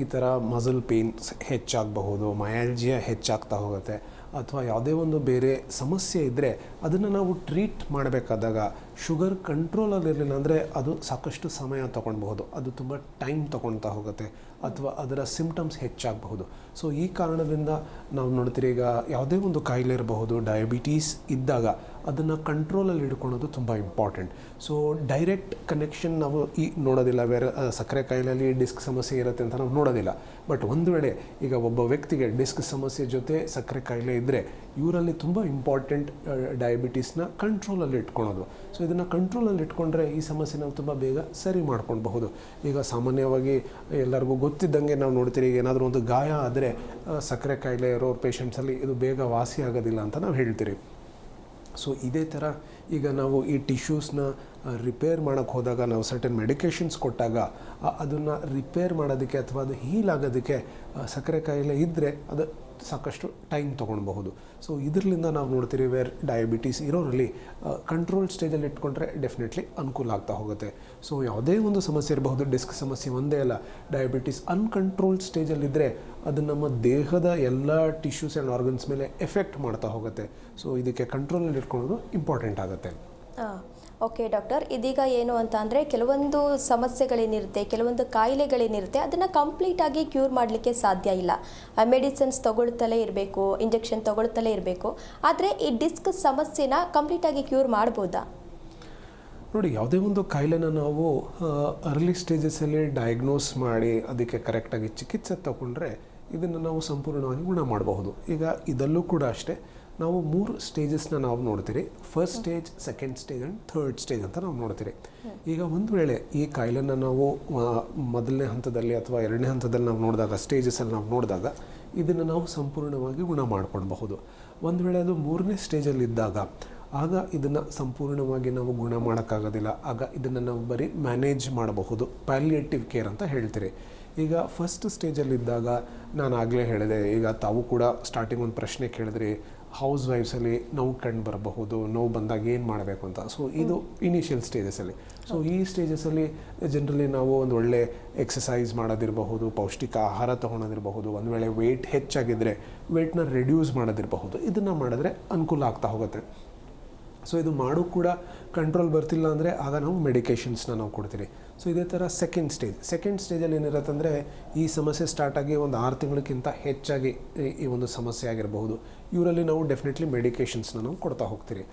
ಈ ಥರ ಮಸಲ್ ಪೇನ್ಸ್ ಹೆಚ್ಚಾಗಬಹುದು ಮಯಾಲ್ಜಿಯಾ ಹೆಚ್ಚಾಗ್ತಾ ಹೋಗುತ್ತೆ. ಅಥವಾ ಯಾವುದೇ ಒಂದು ಬೇರೆ ಸಮಸ್ಯೆ ಇದ್ದರೆ ಅದನ್ನು ನಾವು ಟ್ರೀಟ್ ಮಾಡಬೇಕಾದಾಗ ಶುಗರ್ ಕಂಟ್ರೋಲಲ್ಲಿರಲಿಲ್ಲ ಅಂದರೆ ಅದು ಸಾಕಷ್ಟು ಸಮಯ ತೊಗೊಳ್ಬಹುದು. ಅದು ತುಂಬ ಟೈಮ್ ತೊಗೊಳ್ತಾ ಹೋಗುತ್ತೆ ಅಥವಾ ಅದರ ಸಿಂಪ್ಟಮ್ಸ್ ಹೆಚ್ಚಾಗಬಹುದು. ಸೊ ಈ ಕಾರಣದಿಂದ ನಾವು ನೋಡ್ತೀರಿ ಈಗ ಯಾವುದೇ ಒಂದು ಕಾಯಿಲೆ ಇರಬಹುದು ಡಯಾಬಿಟೀಸ್ ಇದ್ದಾಗ ಅದನ್ನು ಕಂಟ್ರೋಲಲ್ಲಿ ಇಟ್ಕೊಳ್ಳೋದು ತುಂಬ ಇಂಪಾರ್ಟೆಂಟ್ ಸೊ ಡೈರೆಕ್ಟ್ ಕನೆಕ್ಷನ್ ನಾವು ಈ ನೋಡೋದಿಲ್ಲ, ಬೇರೆ ಸಕ್ಕರೆ ಕಾಯಿಲೆಯಲ್ಲಿ ಡಿಸ್ಕ್ ಸಮಸ್ಯೆ ಇರುತ್ತೆ ಅಂತ ನಾವು ನೋಡೋದಿಲ್ಲ. ಬಟ್ ಒಂದು ವೇಳೆ ಈಗ ಒಬ್ಬ ವ್ಯಕ್ತಿಗೆ ಡಿಸ್ಕ್ ಸಮಸ್ಯೆ ಜೊತೆ ಸಕ್ಕರೆ ಕಾಯಿಲೆ ಇದ್ದರೆ ಇವರಲ್ಲಿ ತುಂಬ ಇಂಪಾರ್ಟೆಂಟ್ ಡಯಾಬಿಟೀಸ್ನ ಕಂಟ್ರೋಲಲ್ಲಿ ಇಟ್ಕೊಳೋದು. ಸೊ ಇದನ್ನು ಕಂಟ್ರೋಲಲ್ಲಿ ಇಟ್ಕೊಂಡ್ರೆ ಈ ಸಮಸ್ಯೆ ನಾವು ತುಂಬ ಬೇಗ ಸರಿ ಮಾಡ್ಕೊಳ್ಬಹುದು. ಈಗ ಸಾಮಾನ್ಯವಾಗಿ ಎಲ್ಲರಿಗೂ ಗೊತ್ತಿದ್ದಂಗೆ ನಾವು ನೋಡ್ತೀರಿ ಏನಾದರೂ ಒಂದು ಗಾಯ ಆದರೆ ಸಕ್ಕರೆ ಕಾಯಿಲೆ ಇರೋ ಪೇಷಂಟ್ಸಲ್ಲಿ ಇದು ಬೇಗ ವಾಸಿ ಆಗೋದಿಲ್ಲ ಅಂತ ನಾವು ಹೇಳ್ತೀರಿ. ಸೊ ಇದೇ ಥರ ಈಗ ನಾವು ಈ ಟಿಶ್ಯೂಸ್ನ ರಿಪೇರ್ ಮಾಡೋಕ್ಕೆ ಹೋದಾಗ, ನಾವು ಸರ್ಟನ್ ಮೆಡಿಕೇಷನ್ಸ್ ಕೊಟ್ಟಾಗ ಅದನ್ನು ರಿಪೇರ್ ಮಾಡೋದಕ್ಕೆ ಅಥವಾ ಅದು ಹೀಲ್ ಆಗೋದಕ್ಕೆ ಸಕ್ಕರೆ ಕಾಯಿಲೆ ಇದ್ದರೆ ಅದು ಸಾಕಷ್ಟು ಟೈಮ್ ತೊಗೊಳ್ಬಹುದು. ಸೊ ಇದರಿಂದ ನಾವು ನೋಡ್ತೀರಿ ವೇರ್ ಡಯಾಬಿಟೀಸ್ ಇರೋರಲ್ಲಿ ಕಂಟ್ರೋಲ್ ಸ್ಟೇಜಲ್ಲಿ ಇಟ್ಕೊಂಡ್ರೆ ಡೆಫಿನೆಟ್ಲಿ ಅನುಕೂಲ ಆಗ್ತಾ ಹೋಗುತ್ತೆ. ಸೊ ಯಾವುದೇ ಒಂದು ಸಮಸ್ಯೆ ಇರಬಹುದು ಡಿಸ್ಕ್ ಸಮಸ್ಯೆ ಒಂದೇ ಅಲ್ಲ ಡಯಾಬಿಟೀಸ್ ಅನ್ಕಂಟ್ರೋಲ್ಡ್ ಸ್ಟೇಜಲ್ಲಿದ್ದರೆ ಅದು ನಮ್ಮ ದೇಹದ ಎಲ್ಲ ಟಿಶ್ಯೂಸ್ ಆ್ಯಂಡ್ ಆರ್ಗನ್ಸ್ ಮೇಲೆ ಎಫೆಕ್ಟ್ ಮಾಡ್ತಾ ಹೋಗುತ್ತೆ. ಸೊ ಇದಕ್ಕೆ ಕಂಟ್ರೋಲಲ್ಲಿ ಇಟ್ಕೊಳ್ಳೋದು ಇಂಪಾರ್ಟೆಂಟ್ ಆಗುತ್ತೆ. ಓಕೆ ಡಾಕ್ಟರ್, ಇದೀಗ ಏನು ಅಂತ ಅಂದರೆ ಕೆಲವೊಂದು ಸಮಸ್ಯೆಗಳೇನಿರುತ್ತೆ, ಕೆಲವೊಂದು ಕಾಯಿಲೆಗಳೇನಿರುತ್ತೆ, ಅದನ್ನು ಕಂಪ್ಲೀಟಾಗಿ ಕ್ಯೂರ್ ಮಾಡಲಿಕ್ಕೆ ಸಾಧ್ಯ ಇಲ್ಲ. ಮೆಡಿಸಿನ್ಸ್ ತೊಗೊಳ್ತಲೇ ಇರಬೇಕು, ಇಂಜೆಕ್ಷನ್ ತೊಗೊಳ್ತಲೇ ಇರಬೇಕು, ಆದರೆ ಈ ಡಿಸ್ಕ್ ಸಮಸ್ಯೆನ ಕಂಪ್ಲೀಟಾಗಿ ಕ್ಯೂರ್ ಮಾಡ್ಬೋದಾ? ನೋಡಿ, ಯಾವುದೇ ಒಂದು ಕಾಯಿಲೆನ ನಾವು ಅರ್ಲಿ ಸ್ಟೇಜಸ್ಸಲ್ಲಿ ಡಯಾಗ್ನೋಸ್ ಮಾಡಿ ಅದಕ್ಕೆ ಕರೆಕ್ಟಾಗಿ ಚಿಕಿತ್ಸೆ ತಗೊಂಡ್ರೆ ಇದನ್ನು ನಾವು ಸಂಪೂರ್ಣವಾಗಿ ಗುಣ ಮಾಡಬಹುದು. ಈಗ ಇದಲ್ಲೂ ಕೂಡ ಅಷ್ಟೇ ನಾವು ಮೂರು ಸ್ಟೇಜಸ್ನ ನಾವು ನೋಡ್ತೀರಿ. First stage second stage and third stage ಅಂತ ನಾವು ನೋಡ್ತೀರಿ. ಈಗ ಒಂದು ವೇಳೆ ಈ ಕಾಯಿಲೆನ ನಾವು ಮೊದಲನೇ ಹಂತದಲ್ಲಿ ಅಥವಾ ಎರಡನೇ ಹಂತದಲ್ಲಿ ನಾವು ನೋಡಿದಾಗ ಸ್ಟೇಜಸಲ್ಲಿ ನಾವು ನೋಡಿದಾಗ, ಇದನ್ನು ನಾವು ಸಂಪೂರ್ಣವಾಗಿ ಗುಣ ಮಾಡ್ಕೊಳ್ಬಹುದು. ಒಂದು ವೇಳೆ ಅದು ಮೂರನೇ ಸ್ಟೇಜಲ್ಲಿದ್ದಾಗ ಆಗ ಇದನ್ನು ಸಂಪೂರ್ಣವಾಗಿ ನಾವು ಗುಣ ಮಾಡೋಕ್ಕಾಗೋದಿಲ್ಲ. ಆಗ ಇದನ್ನು ನಾವು ಬರೀ ಮ್ಯಾನೇಜ್ ಮಾಡಬಹುದು. ಪ್ಯಾಲಿಯೇಟಿವ್ ಕೇರ್ ಅಂತ ಹೇಳ್ತೀರಿ. ಈಗ ಫಸ್ಟ್ ಸ್ಟೇಜಲ್ಲಿದ್ದಾಗ ನಾನು ಆಗಲೇ ಹೇಳಿದೆ. ಈಗ ತಾವು ಕೂಡ ಸ್ಟಾರ್ಟಿಂಗ್ ಒಂದು ಪ್ರಶ್ನೆ ಕೇಳಿದ್ರಿ. ಹೌಸ್ ವೈಫ್ಸಲ್ಲಿ ನೋವು ಕಂಡು ಬರಬಹುದು ನೋವು ಬಂದಾಗ ಏನು ಮಾಡಬೇಕು ಅಂತ. ಸೊ ಇದು ಇನಿಷಿಯಲ್ ಸ್ಟೇಜಸಲ್ಲಿ ಸೊ ಈ ಸ್ಟೇಜಸಲ್ಲಿ ಜನರಲಿ ನಾವು ಒಂದು ಒಳ್ಳೆ ಎಕ್ಸಸೈಸ್ ಮಾಡೋದಿರಬಹುದು ಪೌಷ್ಟಿಕ ಆಹಾರ ತೊಗೊಳೋದಿರಬಹುದು ಒಂದು ವೇಳೆ ವೆಯ್ಟ್ ಹೆಚ್ಚಾಗಿದ್ದರೆ ವೆಯ್ಟ್ನ ರೆಡ್ಯೂಸ್ ಮಾಡೋದಿರಬಹುದು. ಇದನ್ನು ಮಾಡಿದ್ರೆ ಅನುಕೂಲ ಆಗ್ತಾ ಹೋಗುತ್ತೆ. ಸೊ ಇದು ಮಾಡೋ ಕೂಡ ಕಂಟ್ರೋಲ್ ಬರ್ತಿಲ್ಲ ಅಂದರೆ ಆಗ ನಾವು ಮೆಡಿಕೇಷನ್ಸ್ನ ನಾವು ಕೊಡ್ತೀವಿ ಸೊ ಇದೇ ಥರ ಸೆಕೆಂಡ್ ಸ್ಟೇಜ್ ಸೆಕೆಂಡ್ ಸ್ಟೇಜಲ್ಲಿ ಏನಿರುತ್ತೆ ಅಂದರೆ ಈ ಸಮಸ್ಯೆ ಸ್ಟಾರ್ಟ್ ಆಗಿ ಒಂದು ಆರು ತಿಂಗಳಿಗಿಂತ ಹೆಚ್ಚಾಗಿ ಈ- ಒಂದು ಸಮಸ್ಯೆ ಆಗಿರಬಹುದು. ಇವರಲ್ಲಿ ನಾವು ಡೆಫಿನೆಟ್ಲಿ ಮೆಡಿಕೇಷನ್ಸ್ನ ನಾವು ಕೊಡ್ತಾ ಹೋಗ್ತೀರಿ.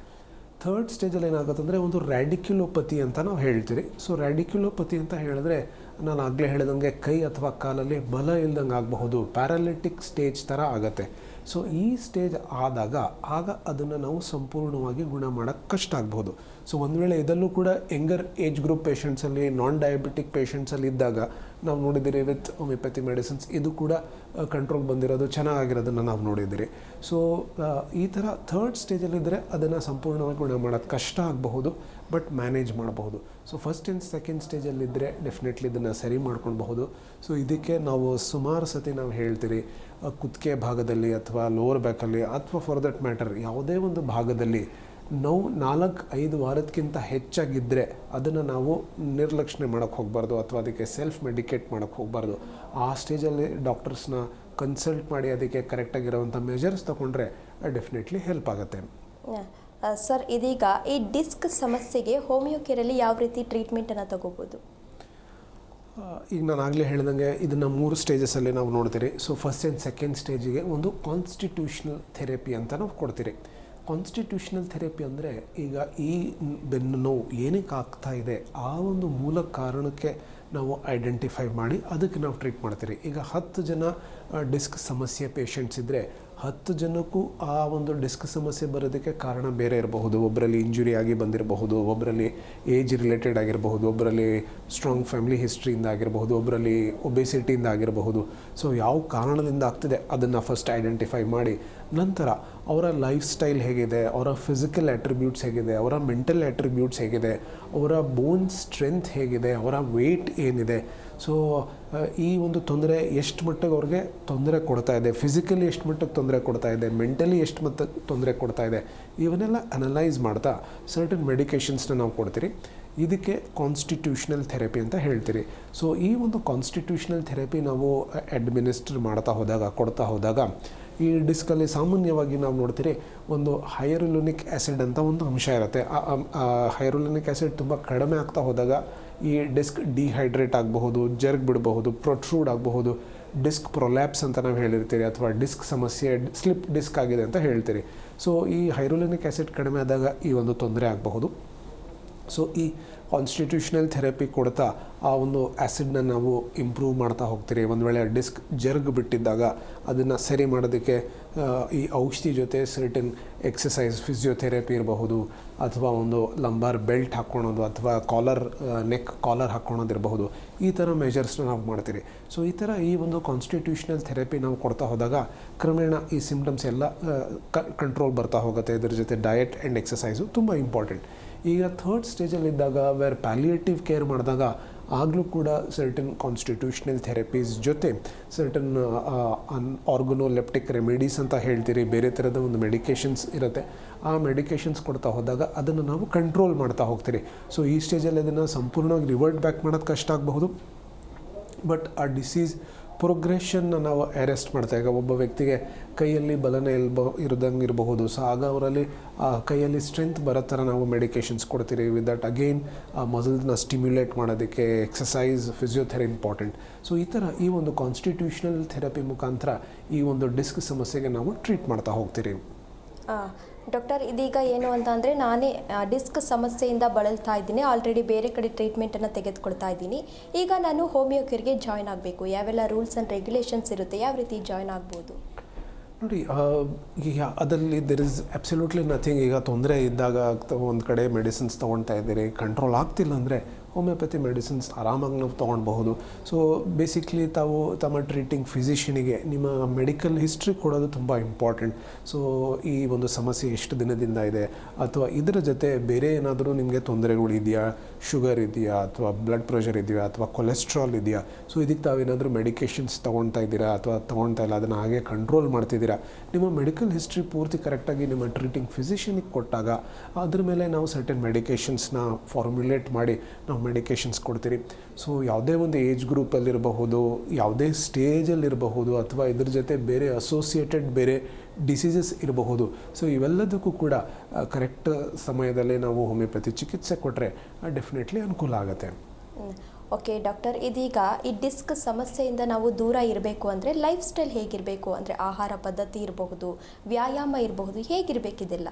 ಥರ್ಡ್ ಸ್ಟೇಜಲ್ಲಿ ಏನಾಗುತ್ತೆ ಅಂದರೆ ಒಂದು ರ್ಯಾಡಿಕ್ಯುಲೋಪತಿ ಅಂತ ನಾವು ಹೇಳ್ತೀರಿ. ಸೊ ರ್ಯಾಡಿಕ್ಯುಲೋಪತಿ ಅಂತ ಹೇಳಿದ್ರೆ ನಾನು ಆಗಲೇ ಹೇಳಿದಂಗೆ ಕೈ ಅಥವಾ ಕಾಲಲ್ಲಿ ಬಲ ಇಲ್ದಂಗೆ ಆಗಬಹುದು ಪ್ಯಾರಾಲಿಟಿಕ್ ಸ್ಟೇಜ್ ಥರ ಆಗುತ್ತೆ. ಸೊ ಈ ಸ್ಟೇಜ್ ಆದಾಗ ಆಗ ಅದನ್ನು ನಾವು ಸಂಪೂರ್ಣವಾಗಿ ಗುಣ ಮಾಡೋಕ್ಕೆ ಕಷ್ಟ ಆಗ್ಬೋದು ಸೊ ಒಂದು ವೇಳೆ ಇದಲ್ಲೂ ಕೂಡ ಯಂಗರ್ ಏಜ್ ಗ್ರೂಪ್ ಪೇಷಂಟ್ಸಲ್ಲಿ ನಾನ್ ಡಯಾಬಿಟಿಕ್ ಪೇಷಂಟ್ಸಲ್ಲಿ ಇದ್ದಾಗ ನಾವು ನೋಡಿದ್ದೀರಿ ವಿತ್ ಹೋಮಿಯೋಪತಿ ಮೆಡಿಸಿನ್ಸ್ ಇದು ಕೂಡ ಕಂಟ್ರೋಲ್ ಬಂದಿರೋದು, ಚೆನ್ನಾಗಿರೋದನ್ನು ನಾವು ನೋಡಿದ್ದೀರಿ ಸೊ ಈ ಥರ ಥರ್ಡ್ ಸ್ಟೇಜಲ್ಲಿದ್ದರೆ ಅದನ್ನು ಸಂಪೂರ್ಣವಾಗಿ ಗುಣ ಮಾಡೋದು ಕಷ್ಟ ಆಗಬಹುದು ಬಟ್ ಮ್ಯಾನೇಜ್ ಮಾಡಬಹುದು. ಸೊ ಫಸ್ಟ್ ಆ್ಯಂಡ್ ಸೆಕೆಂಡ್ ಸ್ಟೇಜಲ್ಲಿದ್ದರೆ ಡೆಫಿನೆಟ್ಲಿ ಇದನ್ನು ಸರಿ ಮಾಡ್ಕೊಳ್ಬಹುದು. ಸೊ ಇದಕ್ಕೆ ನಾವು ಸುಮಾರು ಸತಿ ನಾವು ಹೇಳ್ತೀರಿ ಕುತ್ತಿಗೆ ಭಾಗದಲ್ಲಿ ಅಥವಾ ಲೋವರ್ ಬ್ಯಾಕಲ್ಲಿ ಅಥವಾ ಫಾರ್ ದಟ್ ಮ್ಯಾಟರ್ ಯಾವುದೇ ಒಂದು ಭಾಗದಲ್ಲಿ ನೋವು ನಾಲ್ಕು ಐದು ವಾರದಕ್ಕಿಂತ ಹೆಚ್ಚಾಗಿದ್ದರೆ ಅದನ್ನು ನಾವು ನಿರ್ಲಕ್ಷಣೆ ಮಾಡೋಕ್ಕೆ ಹೋಗಬಾರ್ದು ಅಥವಾ ಅದಕ್ಕೆ ಸೆಲ್ಫ್ ಮೆಡಿಕೇಟ್ ಮಾಡೋಕ್ಕೆ ಹೋಗಬಾರ್ದು. ಆ ಸ್ಟೇಜಲ್ಲಿ ಡಾಕ್ಟರ್ಸ್ನ ಕನ್ಸಲ್ಟ್ ಮಾಡಿ ಅದಕ್ಕೆ ಕರೆಕ್ಟಾಗಿರೋವಂಥ ಮೆಜರ್ಸ್ ತೊಗೊಂಡ್ರೆ ಡೆಫಿನೆಟ್ಲಿ ಹೆಲ್ಪ್ ಆಗುತ್ತೆ. ಸರ್ ಇದೀಗ ಈ ಡಿಸ್ಕ್ ಸಮಸ್ಯೆಗೆ ಹೋಮಿಯೋ ಕೇರಲ್ಲಿ ಯಾವ ರೀತಿ ಟ್ರೀಟ್ಮೆಂಟನ್ನು ತಗೋಬೋದು? ಈಗ ನಾನು ಆಗಲೇ ಹೇಳ್ದಂಗೆ ಇದನ್ನು ಮೂರು ಸ್ಟೇಜಸಲ್ಲಿ ನಾವು ನೋಡ್ತೀರಿ. ಸೊ ಫಸ್ಟ್ ಆ್ಯಂಡ್ ಸೆಕೆಂಡ್ ಸ್ಟೇಜಿಗೆ ಒಂದು ಕಾನ್ಸ್ಟಿಟ್ಯೂಷನಲ್ ಥೆರಪಿ ಅಂತ ನಾವು ಕೊಡ್ತೀರಿ. ಕಾನ್ಸ್ಟಿಟ್ಯೂಷನಲ್ ಥೆರಪಿ ಅಂದರೆ ಈಗ ಈ ಬೆನ್ನು ನೋವು ಏನಕ್ಕೆ ಆಗ್ತಾ ಇದೆ, ಆ ಒಂದು ಮೂಲ ಕಾರಣಕ್ಕೆ ನಾವು ಐಡೆಂಟಿಫೈ ಮಾಡಿ ಅದಕ್ಕೆ ನಾವು ಟ್ರೀಟ್ ಮಾಡ್ತೀರಿ. ಈಗ ಹತ್ತು ಜನ ಡಿಸ್ಕ್ ಸಮಸ್ಯೆ ಪೇಷಂಟ್ಸ್ ಇದ್ದರೆ ಹತ್ತು ಜನಕ್ಕೂ ಆ ಒಂದು ಡಿಸ್ಕ್ ಸಮಸ್ಯೆ ಬರೋದಕ್ಕೆ ಕಾರಣ ಬೇರೆ ಇರಬಹುದು. ಒಬ್ಬರಲ್ಲಿ ಇಂಜುರಿ ಆಗಿ ಬಂದಿರಬಹುದು ಒಬ್ಬರಲ್ಲಿ ಏಜ್ ರಿಲೇಟೆಡ್ ಆಗಿರಬಹುದು ಒಬ್ಬರಲ್ಲಿ ಸ್ಟ್ರಾಂಗ್ ಫ್ಯಾಮಿಲಿ ಹಿಸ್ಟ್ರಿಯಿಂದ ಆಗಿರಬಹುದು ಒಬ್ಬರಲ್ಲಿ ಒಬೆಸಿಟಿಯಿಂದ ಆಗಿರಬಹುದು. ಸೊ ಯಾವ ಕಾರಣದಿಂದ ಆಗ್ತಿದೆ ಅದನ್ನು ಫಸ್ಟ್ ಐಡೆಂಟಿಫೈ ಮಾಡಿ. ನಂತರ ಅವರ ಲೈಫ್ ಸ್ಟೈಲ್ ಹೇಗಿದೆ, ಅವರ ಫಿಸಿಕಲ್ ಅಟ್ರಿಬ್ಯೂಟ್ಸ್ ಹೇಗಿದೆ, ಅವರ ಮೆಂಟಲ್ ಅಟ್ರಿಬ್ಯೂಟ್ಸ್ ಹೇಗಿದೆ, ಅವರ ಬೋನ್ ಸ್ಟ್ರೆಂತ್ ಹೇಗಿದೆ, ಅವರ ವೆಯ್ಟ್ ಏನಿದೆ ಸೊ ಈ ಒಂದು ತೊಂದರೆ ಎಷ್ಟು ಮಟ್ಟಿಗೆ ಅವ್ರಿಗೆ ತೊಂದರೆ ಕೊಡ್ತಾ ಇದೆ? ಫಿಸಿಕಲಿ ಎಷ್ಟು ಮಟ್ಟಿಗೆ ತೊಂದರೆ ಕೊಡ್ತಾ ಇದೆ? ಮೆಂಟಲಿ ಎಷ್ಟು ಮಟ್ಟಕ್ಕೆ ತೊಂದರೆ ಕೊಡ್ತಾ ಇದೆ? ಇವನ್ನೆಲ್ಲ ಅನಲೈಸ್ ಮಾಡ್ತಾ ಸರ್ಟನ್ ಮೆಡಿಕೇಷನ್ಸ್ನ ನಾವು ಕೊಡ್ತೀರಿ. ಇದಕ್ಕೆ ಕಾನ್ಸ್ಟಿಟ್ಯೂಷನಲ್ ಥೆರಪಿ ಅಂತ ಹೇಳ್ತೀರಿ. ಸೊ ಈ ಒಂದು ಕಾನ್ಸ್ಟಿಟ್ಯೂಷನಲ್ ಥೆರಪಿ ನಾವು ಅಡ್ಮಿನಿಸ್ಟ್ರ್ ಮಾಡ್ತಾ ಹೋದಾಗ, ಕೊಡ್ತಾ ಹೋದಾಗ, ಈ ಡಿಸ್ಕಲ್ಲಿ ಸಾಮಾನ್ಯವಾಗಿ ನಾವು ನೋಡ್ತೀರಿ, ಒಂದು ಹೈರುಲುನಿಕ್ ಆ್ಯಸಿಡ್ ಅಂತ ಒಂದು ಅಂಶ ಇರುತ್ತೆ. ಆ ಹೈರುಲುನಿಕ್ ಆ್ಯಸಿಡ್ ತುಂಬ ಕಡಿಮೆ ಆಗ್ತಾ ಹೋದಾಗ ಈ ಡಿಸ್ಕ್ ಡಿಹೈಡ್ರೇಟ್ ಆಗಬಹುದು, ಜರ್ಗ್ ಬಿಡಬಹುದು, ಪ್ರೊಟ್ರೂಡ್ ಆಗಬಹುದು, ಡಿಸ್ಕ್ ಪ್ರೊಲ್ಯಾಪ್ಸ್ ಅಂತ ನಾವು ಹೇಳಿರ್ತೀರಿ ಅಥವಾ ಡಿಸ್ಕ್ ಸಮಸ್ಯೆ, ಸ್ಲಿಪ್ ಡಿಸ್ಕ್ ಆಗಿದೆ ಅಂತ ಹೇಳ್ತೀರಿ. ಸೊ ಈ ಹೈರೋಲಿನಿಕ್ ಆ್ಯಸಿಡ್ ಕಡಿಮೆ ಆದಾಗ ಈ ಒಂದು ತೊಂದರೆ ಆಗಬಹುದು. ಸೊ ಈ ಕಾನ್ಸ್ಟಿಟ್ಯೂಷನಲ್ ಥೆರಪಿ ಕೊಡ್ತಾ ಆ ಒಂದು ಆ್ಯಸಿಡ್ನ ನಾವು ಇಂಪ್ರೂವ್ ಮಾಡ್ತಾ ಹೋಗ್ತೀರಿ. ಒಂದು ವೇಳೆ ಡಿಸ್ಕ್ ಜರ್ಗ್ ಬಿಟ್ಟಿದ್ದಾಗ ಅದನ್ನು ಸರಿ ಮಾಡೋದಕ್ಕೆ ಈ ಔಷಧಿ ಜೊತೆ ಸರ್ಟನ್ ಎಕ್ಸಸೈಸ್ ಫಿಸಿಯೋಥೆರಪಿ ಇರಬಹುದು, ಅಥವಾ ಒಂದು ಲಂಬಾರ್ ಬೆಲ್ಟ್ ಹಾಕ್ಕೊಳೋದು, ಅಥವಾ ಕಾಲರ್ ನೆಕ್ ಕಾಲರ್ ಹಾಕ್ಕೊಳೋದಿರಬಹುದು ಈ ಥರ ಮೆಜರ್ಸ್ನ ನಾವು ಮಾಡ್ತೀರಿ. ಸೊ ಈ ಥರ ಈ ಒಂದು ಕಾನ್ಸ್ಟಿಟ್ಯೂಷನಲ್ ಥೆರಪಿ ನಾವು ಕೊಡ್ತಾ ಹೋದಾಗ ಕ್ರಮೇಣ ಈ ಸಿಂಪ್ಟಮ್ಸ್ ಎಲ್ಲ ಕಂಟ್ರೋಲ್ ಬರ್ತಾ ಹೋಗುತ್ತೆ. ಇದ್ರ ಜೊತೆ ಡಯಟ್ ಆ್ಯಂಡ್ ಎಕ್ಸಸೈಸು ತುಂಬ ಇಂಪಾರ್ಟೆಂಟ್ ಈಗ ಥರ್ಡ್ ಸ್ಟೇಜಲ್ಲಿದ್ದಾಗ ವೇರ್ ಪ್ಯಾಲಿಯೇಟಿವ್ ಕೇರ್ ಮಾಡಿದಾಗ, ಆಗಲೂ ಕೂಡ ಸರ್ಟನ್ ಕಾನ್ಸ್ಟಿಟ್ಯೂಷನಲ್ ಥೆರಪೀಸ್ ಜೊತೆ ಸರ್ಟನ್ ಅನ್ ಆರ್ಗನೋಲೆಪ್ಟಿಕ್ ರೆಮಿಡೀಸ್ ಅಂತ ಹೇಳ್ತೀರಿ, ಬೇರೆ ಥರದ ಒಂದು ಮೆಡಿಕೇಷನ್ಸ್ ಇರುತ್ತೆ. ಆ ಮೆಡಿಕೇಷನ್ಸ್ ಕೊಡ್ತಾ ಹೋದಾಗ, ಅದನ್ನು ನಾವು ಕಂಟ್ರೋಲ್ ಮಾಡ್ತಾ ಹೋಗ್ತೀರಿ. ಸೊ ಈ ಸ್ಟೇಜಲ್ಲಿ ಅದನ್ನು ಸಂಪೂರ್ಣವಾಗಿ ರಿವರ್ಟ್ ಬ್ಯಾಕ್ ಮಾಡೋದು ಕಷ್ಟ ಆಗಬಹುದು. ಬಟ್ ಆ ಡಿಸೀಸ್ ಪ್ರೋಗ್ರೆಷನ್ನ ನಾವು ಅರೆಸ್ಟ್ ಮಾಡ್ತಾ ಈಗ ಒಬ್ಬ ವ್ಯಕ್ತಿಗೆ ಕೈಯಲ್ಲಿ ಬಲನ ಎಲ್ಬ ಇರೋದಂಗೆ ಇರಬಹುದು. ಸೊ ಆಗ ಅವರಲ್ಲಿ ಕೈಯಲ್ಲಿ ಸ್ಟ್ರೆಂತ್ ಬರೋ ಥರ ನಾವು ಮೆಡಿಕೇಷನ್ಸ್ ಕೊಡ್ತೀರಿ. ವಿತ್ ದಟ್ ಅಗೈನ್ ಆ ಮಸಲ್ಸ್ನ ಸ್ಟಿಮ್ಯುಲೇಟ್ ಮಾಡೋದಕ್ಕೆ ಎಕ್ಸಸೈಸ್ ಫಿಸಿಯೋಥೆರಪಿ ಇಂಪಾರ್ಟೆಂಟ್ ಸೊ ಈ ಥರ ಈ ಒಂದು ಕಾನ್ಸ್ಟಿಟ್ಯೂಷನಲ್ ಥೆರಪಿ ಮುಖಾಂತರ ಈ ಒಂದು ಡಿಸ್ಕ್ ಸಮಸ್ಯೆಗೆ ನಾವು ಟ್ರೀಟ್ ಮಾಡ್ತಾ ಹೋಗ್ತೀರಿ. ಡಾಕ್ಟರ್, ಇದೀಗ ಏನು ಅಂತ ಅಂದರೆ ನಾನೇ ಡಿಸ್ಕ್ ಸಮಸ್ಯೆಯಿಂದ ಬಳಲ್ತಾ ಇದ್ದೀನಿ. ಆಲ್ರೆಡಿ ಬೇರೆ ಕಡೆ ಟ್ರೀಟ್ಮೆಂಟನ್ನು ತೆಗೆದುಕೊಳ್ತಾ ಇದ್ದೀನಿ. ಈಗ ನಾನು ಹೋಮಿಯೋ ಕೇರ್ಗೆ ಜಾಯ್ನ್ ಆಗಬೇಕು. ಯಾವೆಲ್ಲ ರೂಲ್ಸ್ ಆ್ಯಂಡ್ ರೆಗ್ಯುಲೇಷನ್ಸ್ ಇರುತ್ತೆ, ಯಾವ ರೀತಿ ಜಾಯ್ನ್ ಆಗ್ಬೋದು? ನೋಡಿ ಈಗ ಅದರಲ್ಲಿ ದೆರ್ ಇಸ್ ಅಬ್ಸಲ್ಯೂಟ್ಲಿ ನಥಿಂಗ್ ಈಗ ತೊಂದರೆ ಇದ್ದಾಗ ಒಂದು ಕಡೆ ಮೆಡಿಸಿನ್ಸ್ ತೊಗೊಳ್ತಾ ಇದ್ದೀರಿ ಕಂಟ್ರೋಲ್ ಆಗ್ತಿಲ್ಲ ಅಂದರೆ ಹೋಮಿಯೋಪತಿ ಮೆಡಿಸಿನ್ಸ್ ಆರಾಮಾಗಿ ನಾವು ತೊಗೊಳ್ಬಹುದು. ಸೊ ಬೇಸಿಕ್ಲಿ ತಾವು ತಮ್ಮ ಟ್ರೀಟಿಂಗ್ ಫಿಸಿಷಿಯನಿಗೆ ನಿಮ್ಮ ಮೆಡಿಕಲ್ ಹಿಸ್ಟ್ರಿ ಕೊಡೋದು ತುಂಬ ಇಂಪಾರ್ಟೆಂಟ್ ಸೊ ಈ ಒಂದು ಸಮಸ್ಯೆ ಎಷ್ಟು ದಿನದಿಂದ ಇದೆ? ಅಥವಾ ಇದರ ಜೊತೆ ಬೇರೆ ಏನಾದರೂ ನಿಮಗೆ ತೊಂದರೆಗಳು ಇದೆಯಾ? ಶುಗರ್ ಇದೆಯಾ? ಅಥವಾ ಬ್ಲಡ್ ಪ್ರೆಷರ್ ಇದೆಯಾ? ಅಥವಾ ಕೊಲೆಸ್ಟ್ರಾಲ್ ಇದೆಯಾ? ಸೊ ಇದಕ್ಕೆ ತಾವೇನಾದರೂ ಮೆಡಿಕೇಷನ್ಸ್ ತೊಗೊಳ್ತಾ ಇದ್ದೀರಾ? ಅಥವಾ ತೊಗೊಳ್ತಾ ಇಲ್ಲ? ಅದನ್ನು ಹಾಗೆ ಕಂಟ್ರೋಲ್ ಮಾಡ್ತಿದ್ದೀರಾ? ನಿಮ್ಮ ಮೆಡಿಕಲ್ ಹಿಸ್ಟ್ರಿ ಪೂರ್ತಿ ಕರೆಕ್ಟಾಗಿ ನಿಮ್ಮ ಟ್ರೀಟಿಂಗ್ ಫಿಸಿಷಿಯನಿಗೆ ಕೊಟ್ಟಾಗ ಅದ್ರ ಮೇಲೆ ನಾವು ಸರ್ಟನ್ ಮೆಡಿಕೇಷನ್ಸ್ನ ಫಾರ್ಮ್ಯುಲೇಟ್ ಮಾಡಿ ನಾವು ಮೆಡಿಕೇಷನ್ಸ್ ಕೊಡ್ತೀರಿ. ಸೊ ಯಾವುದೇ ಒಂದು ಏಜ್ ಗ್ರೂಪಲ್ಲಿರಬಹುದು ಯಾವುದೇ ಸ್ಟೇಜಲ್ಲಿರಬಹುದು ಅಥವಾ ಇದ್ರ ಜೊತೆ ಬೇರೆ ಅಸೋಸಿಯೇಟೆಡ್ ಬೇರೆ ಡಿಸೀಸಸ್ ಇರಬಹುದು. ಸೊ ಇವೆಲ್ಲದಕ್ಕೂ ಕೂಡ ಕರೆಕ್ಟ್ ಸಮಯದಲ್ಲೇ ನಾವು ಹೋಮಿಯೋಪತಿ ಚಿಕಿತ್ಸೆ ಕೊಟ್ಟರೆ ಡೆಫಿನೆಟ್ಲಿ ಅನುಕೂಲ ಆಗುತ್ತೆ. ಓಕೆ, ಡಾಕ್ಟರ್, ಇದೀಗ ಈ ಡಿಸ್ಕ್ ಸಮಸ್ಯೆಯಿಂದ ನಾವು ದೂರ ಇರಬೇಕು ಅಂದರೆ ಲೈಫ್ ಸ್ಟೈಲ್ ಹೇಗಿರಬೇಕು ಅಂದರೆ ಆಹಾರ ಪದ್ಧತಿ ಇರಬಹುದು, ವ್ಯಾಯಾಮ ಇರಬಹುದು, ಹೇಗಿರಬೇಕಿದೆಲ್ಲ?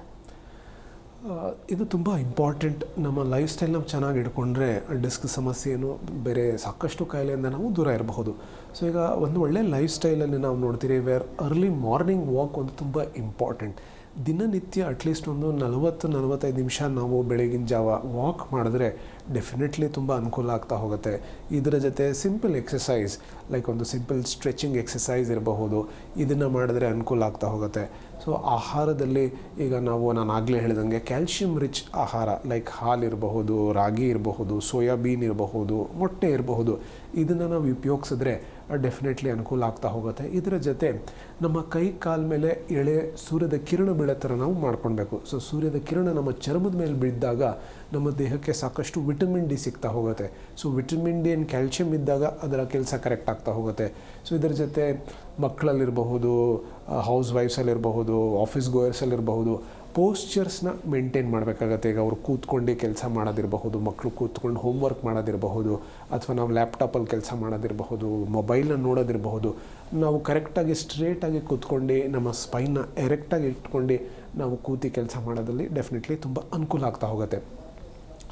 ಇದು ತುಂಬ ಇಂಪಾರ್ಟೆಂಟ್ ನಮ್ಮ ಲೈಫ್ ಸ್ಟೈಲ್ ನಾವು ಚೆನ್ನಾಗಿ ಇಟ್ಕೊಂಡ್ರೆ ಡಿಸ್ಕ್ ಸಮಸ್ಯೆಯನ್ನು ಬೇರೆ ಸಾಕಷ್ಟು ಕಾಯಿಲೆಯಿಂದ ನಾವು ದೂರ ಇರಬಹುದು. ಸೊ ಈಗ ಒಂದು ಒಳ್ಳೆ ಲೈಫ್ ಸ್ಟೈಲಲ್ಲಿ ನಾವು ನೋಡ್ತೀರಿ ವೇರ್ ಅರ್ಲಿ ಮಾರ್ನಿಂಗ್ ವಾಕ್ ಒಂದು ತುಂಬ ಇಂಪಾರ್ಟೆಂಟ್ ದಿನನಿತ್ಯ ಅಟ್ಲೀಸ್ಟ್ ಒಂದು ನಲವತ್ತು, ನಲವತ್ತೈದು ನಿಮಿಷ ನಾವು ಬೆಳಗಿನ ಜಾವ ವಾಕ್ ಮಾಡಿದ್ರೆ ಡೆಫಿನೆಟ್ಲಿ ತುಂಬ ಅನುಕೂಲ ಆಗ್ತಾ ಹೋಗುತ್ತೆ. ಇದರ ಜೊತೆ ಸಿಂಪಲ್ ಎಕ್ಸಸೈಸ್ ಲೈಕ್ ಒಂದು ಸಿಂಪಲ್ ಸ್ಟ್ರೆಚಿಂಗ್ ಎಕ್ಸಸೈಸ್ ಇರಬಹುದು. ಇದನ್ನು ಮಾಡಿದ್ರೆ ಅನುಕೂಲ ಆಗ್ತಾ ಹೋಗುತ್ತೆ. ಸೊ ಆಹಾರದಲ್ಲಿ ಈಗ ನಾವು, ನಾನು ಆಗಲೇ ಹೇಳಿದಂಗೆ ಕ್ಯಾಲ್ಶಿಯಂ ರಿಚ್ ಆಹಾರ ಲೈಕ್ ಹಾಲು ಇರಬಹುದು, ರಾಗಿ ಇರಬಹುದು, ಸೋಯಾಬೀನ್ ಇರಬಹುದು, ಮೊಟ್ಟೆ ಇರಬಹುದು. ಇದನ್ನು ನಾವು ಉಪಯೋಗಿಸಿದ್ರೆ ಡೆಫಿನೆಟ್ಲಿ ಅನುಕೂಲ ಆಗ್ತಾ ಹೋಗುತ್ತೆ. ಇದರ ಜೊತೆ ನಮ್ಮ ಕೈ ಕಾಲ ಮೇಲೆ ಎಳೆ ಸೂರ್ಯದ ಕಿರಣ ಬೀಳೋ ಥರ ನಾವು ಮಾಡ್ಕೊಳ್ಬೇಕು. ಸೊ ಸೂರ್ಯದ ಕಿರಣ ನಮ್ಮ ಚರ್ಮದ ಮೇಲೆ ಬಿದ್ದಾಗ ನಮ್ಮ ದೇಹಕ್ಕೆ ಸಾಕಷ್ಟು ವಿಟಮಿನ್ ಡಿ ಸಿಗ್ತಾ ಹೋಗುತ್ತೆ. So vitamin D and calcium ಇದ್ದಾಗ ಅದರ ಕೆಲಸ ಕರೆಕ್ಟ್ ಆಗ್ತಾ ಹೋಗುತ್ತೆ. ಸೊ ಇದರ ಜೊತೆ ಮಕ್ಕಳಲ್ಲಿರಬಹುದು ಹೌಸ್ ವೈಫ್ಸಲ್ಲಿರಬಹುದು ಆಫೀಸ್ ಗೋಯರ್ಸಲ್ಲಿರಬಹುದು ಪೋಸ್ಚರ್ಸ್ನ ಮೇಂಟೈನ್ ಮಾಡಬೇಕಾಗತ್ತೆ. ಈಗ ಅವ್ರು ಕೂತ್ಕೊಂಡೇ ಕೆಲಸ ಮಾಡೋದಿರಬಹುದು ಮಕ್ಕಳು ಕೂತ್ಕೊಂಡು ಹೋಮ್ವರ್ಕ್ ಮಾಡೋದಿರಬಹುದು, ಅಥವಾ ನಾವು ಲ್ಯಾಪ್ಟಾಪಲ್ಲಿ ಕೆಲಸ ಮಾಡೋದಿರಬಹುದು ಮೊಬೈಲ್ನ ನೋಡೋದಿರಬಹುದು, ನಾವು ಕರೆಕ್ಟಾಗಿ ಸ್ಟ್ರೇಟಾಗಿ ಕೂತ್ಕೊಂಡು, ನಮ್ಮ ಸ್ಪೈನ್ನ ಎರೆಕ್ಟಾಗಿ ಇಟ್ಕೊಂಡು ನಾವು ಕೂತಿ ಕೆಲಸ ಮಾಡೋದಲ್ಲಿ ಡೆಫಿನೆಟ್ಲಿ ತುಂಬ ಅನುಕೂಲ ಆಗ್ತಾ ಹೋಗುತ್ತೆ.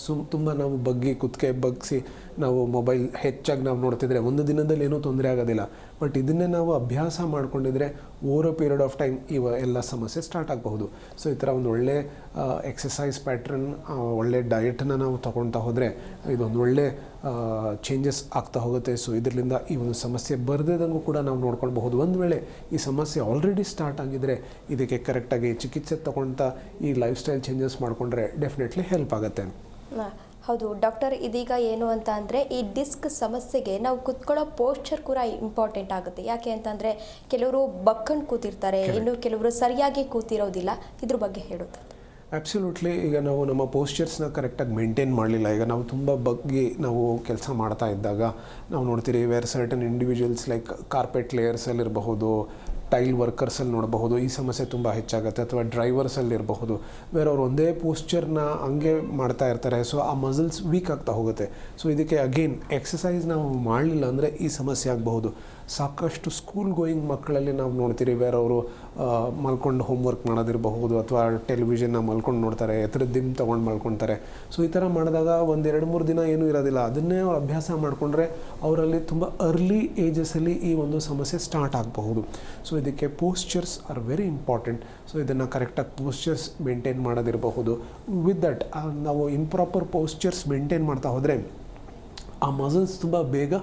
ಸೊ ತುಂಬ ನಾವು ಬಗ್ಗಿ ಕುತ್ತಿಗೆ ಬಗ್ಗಿಸಿ ನಾವು ಮೊಬೈಲ್ ಹೆಚ್ಚಾಗಿ ನಾವು ನೋಡ್ತಿದ್ರೆ ಒಂದು ದಿನದಲ್ಲಿ ಏನೂ ತೊಂದರೆ ಆಗೋದಿಲ್ಲ. ಬಟ್ ಇದನ್ನೇ ನಾವು ಅಭ್ಯಾಸ ಮಾಡ್ಕೊಂಡಿದ್ರೆ over a period of time ಇವ ಎಲ್ಲ ಸಮಸ್ಯೆ ಸ್ಟಾರ್ಟ್ ಆಗಬಹುದು. ಸೊ ಈ ಥರ ಒಂದು ಒಳ್ಳೆ ಎಕ್ಸಸೈಸ್ ಪ್ಯಾಟ್ರನ್ ಒಳ್ಳೆ ಡಯಟನ್ನು ನಾವು ತೊಗೊಳ್ತಾ ಹೋದರೆ ಇದೊಂದು ಒಳ್ಳೆ ಚೇಂಜಸ್ ಆಗ್ತಾ ಹೋಗುತ್ತೆ. ಸೊ ಇದರಿಂದ ಈ ಒಂದು ಸಮಸ್ಯೆ ಬರದಿದ್ದಂಗೂ ಕೂಡ ನಾವು ನೋಡ್ಕೊಳ್ಬಹುದು. ಒಂದು ವೇಳೆ ಈ ಸಮಸ್ಯೆ ಆಲ್ರೆಡಿ ಸ್ಟಾರ್ಟ್ ಆಗಿದ್ರೆ ಇದಕ್ಕೆ ಕರೆಕ್ಟಾಗಿ ಚಿಕಿತ್ಸೆ ತಗೊಳ್ತಾ ಈ ಲೈಫ್ ಸ್ಟೈಲ್ ಚೇಂಜಸ್ ಮಾಡಿಕೊಂಡ್ರೆ ಡೆಫಿನೆಟ್ಲಿ ಹೆಲ್ಪ್ ಆಗುತ್ತೆ. ಹೌದು. ಡಾಕ್ಟರ್ ಇದೀಗ ಏನು ಅಂತ ಅಂದರೆ ಈ ಡಿಸ್ಕ್ ಸಮಸ್ಯೆಗೆ ನಾವು ಕುತ್ಕೊಳ್ಳೋ ಪೋಸ್ಚರ್ ಕೂಡ ಇಂಪಾರ್ಟೆಂಟ್ ಆಗುತ್ತೆ. ಯಾಕೆ ಅಂತಂದರೆ ಕೆಲವರು ಬಕ್ಕಂಡು ಕೂತಿರ್ತಾರೆ. ಇನ್ನು ಕೆಲವರು ಸರಿಯಾಗಿ ಕೂತಿರೋದಿಲ್ಲ. ಇದ್ರ ಬಗ್ಗೆ ಹೇಳುತ್ತೆ ಆ್ಯಬ್ಸಲ್ಯೂಟ್ಲಿ ಈಗ ನಾವು ನಮ್ಮ ಪೋಸ್ಚರ್ಸ್ನ ಕರೆಕ್ಟಾಗಿ ಮೇಂಟೈನ್ ಮಾಡಲಿಲ್ಲ. ಈಗ ನಾವು ತುಂಬ ಬಗ್ಗಿ ನಾವು ಕೆಲಸ ಮಾಡ್ತಾ ಇದ್ದಾಗ ನಾವು ನೋಡ್ತೀರಿ where certain individuals like carpet ಲೇಯರ್ಸಲ್ಲಿರಬಹುದು tile ವರ್ಕರ್ಸಲ್ಲಿ ನೋಡಬಹುದು, ಈ ಸಮಸ್ಯೆ ತುಂಬ ಹೆಚ್ಚಾಗುತ್ತೆ ಅಥವಾ ಡ್ರೈವರ್ಸಲ್ಲಿ ಇರಬಹುದು. ಬೇರೆ ಅವ್ರು ಒಂದೇ ಪೋಸ್ಚರ್ನ ಹಂಗೆ ಮಾಡ್ತಾ ಇರ್ತಾರೆ ಸೊ ಆ ಮಸಲ್ಸ್ ವೀಕ್ ಆಗ್ತಾ ಹೋಗುತ್ತೆ. ಸೊ ಇದಕ್ಕೆ ಅಗೇನ್ ಎಕ್ಸಸೈಸ್ ನಾವು ಮಾಡಲಿಲ್ಲ ಅಂದರೆ ಈ ಸಮಸ್ಯೆ ಆಗಬಹುದು. ಸಾಕಷ್ಟು ಸ್ಕೂಲ್ ಗೋಯಿಂಗ್ ಮಕ್ಕಳಲ್ಲಿ ನಾವು ನೋಡ್ತೀರಿ, ಬೇರೆ ಅವರು ಮಲ್ಕೊಂಡು ಹೋಮ್ವರ್ಕ್ ಮಾಡೋದಿರಬಹುದು ಅಥವಾ ಟೆಲಿವಿಷನ್ನ ಮಲ್ಕೊಂಡು ನೋಡ್ತಾರೆ ಎತ್ತರದ ದಿಮ್ ತೊಗೊಂಡು ಮಲ್ಕೊಳ್ತಾರೆ ಸೊ ಈ ಥರ ಮಾಡಿದಾಗ ಒಂದು ಎರಡು ಮೂರು ದಿನ ಏನೂ ಇರೋದಿಲ್ಲ. ಅದನ್ನೇ ಅವ್ರು ಅಭ್ಯಾಸ ಮಾಡಿಕೊಂಡ್ರೆ ಅವರಲ್ಲಿ ತುಂಬ ಅರ್ಲಿ ಏಜಸ್ಸಲ್ಲಿ ಈ ಒಂದು ಸಮಸ್ಯೆ ಸ್ಟಾರ್ಟ್ ಆಗಬಹುದು. ಸೊ ಇದಕ್ಕೆ postures are very important so ಇದನ್ನು ಕರೆಕ್ಟಾಗಿ ಪೋಸ್ಚರ್ಸ್ ಮೇಂಟೈನ್ ಮಾಡೋದಿರಬಹುದು. ವಿತ್ ದಟ್ ನಾವು ಇಂಪ್ರಾಪರ್ ಪೋಸ್ಚರ್ಸ್ ಮೇಂಟೈನ್ ಮಾಡ್ತಾ ಹೋದರೆ, ಆ ಮಸಲ್ಸ್ ತುಂಬ ಬೇಗ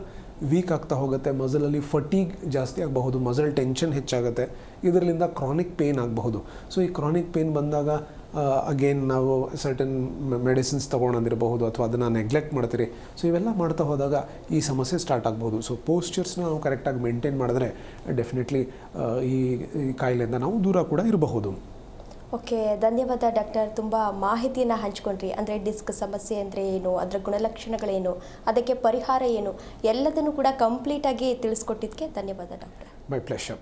ವೀಕ್ ಆಗ್ತಾ ಹೋಗುತ್ತೆ ಮಸಲಲ್ಲಿ ಫಟೀಗ್ ಜಾಸ್ತಿ ಆಗಬಹುದು ಮಸಲ್ ಟೆನ್ಷನ್ ಹೆಚ್ಚಾಗುತ್ತೆ, ಇದರಿಂದ ಕ್ರಾನಿಕ್ ಪೇಯ್ನ್ ಆಗಬಹುದು. ಸೊ ಈ ಕ್ರಾನಿಕ್ ಪೇಯ್ನ್ ಬಂದಾಗ ಅಗೇನ್ ನಾವು ಸರ್ಟನ್ ಮೆಡಿಸಿನ್ಸ್ ತೊಗೊಂಡಿರಬಹುದು ಅಥವಾ ಅದನ್ನು ನೆಗ್ಲೆಕ್ಟ್ ಮಾಡ್ತೀರಿ. ಸೊ ಇವೆಲ್ಲ ಮಾಡ್ತಾ ಹೋದಾಗ ಈ ಸಮಸ್ಯೆ ಸ್ಟಾರ್ಟ್ ಆಗ್ಬೋದು ಸೊ ಪೋಸ್ಚರ್ಸ್ನ ನಾವು ಕರೆಕ್ಟಾಗಿ ಮೇಂಟೈನ್ ಮಾಡಿದ್ರೆ ಡೆಫಿನೆಟ್ಲಿ ಈ ಈ ಕಾಯಿಲೆಯಿಂದ ನಾವು ದೂರ ಕೂಡ ಇರಬಹುದು. ಓಕೆ, ಧನ್ಯವಾದ ಡಾಕ್ಟರ್. ತುಂಬ ಮಾಹಿತಿಯನ್ನು ಹಂಚ್ಕೊಂಡ್ರಿ. ಅಂದರೆ ಡಿಸ್ಕ್ ಸಮಸ್ಯೆ ಅಂದರೆ ಏನು? ಅದರ ಗುಣಲಕ್ಷಣಗಳೇನು? ಅದಕ್ಕೆ ಪರಿಹಾರ ಏನು? ಎಲ್ಲದನ್ನು ಕೂಡ ಕಂಪ್ಲೀಟಾಗಿ ತಿಳಿಸ್ಕೊಟ್ಟಿದ್ದಕ್ಕೆ ಧನ್ಯವಾದ ಡಾಕ್ಟರ್. ಮೈ ಪ್ಲೆಷರ್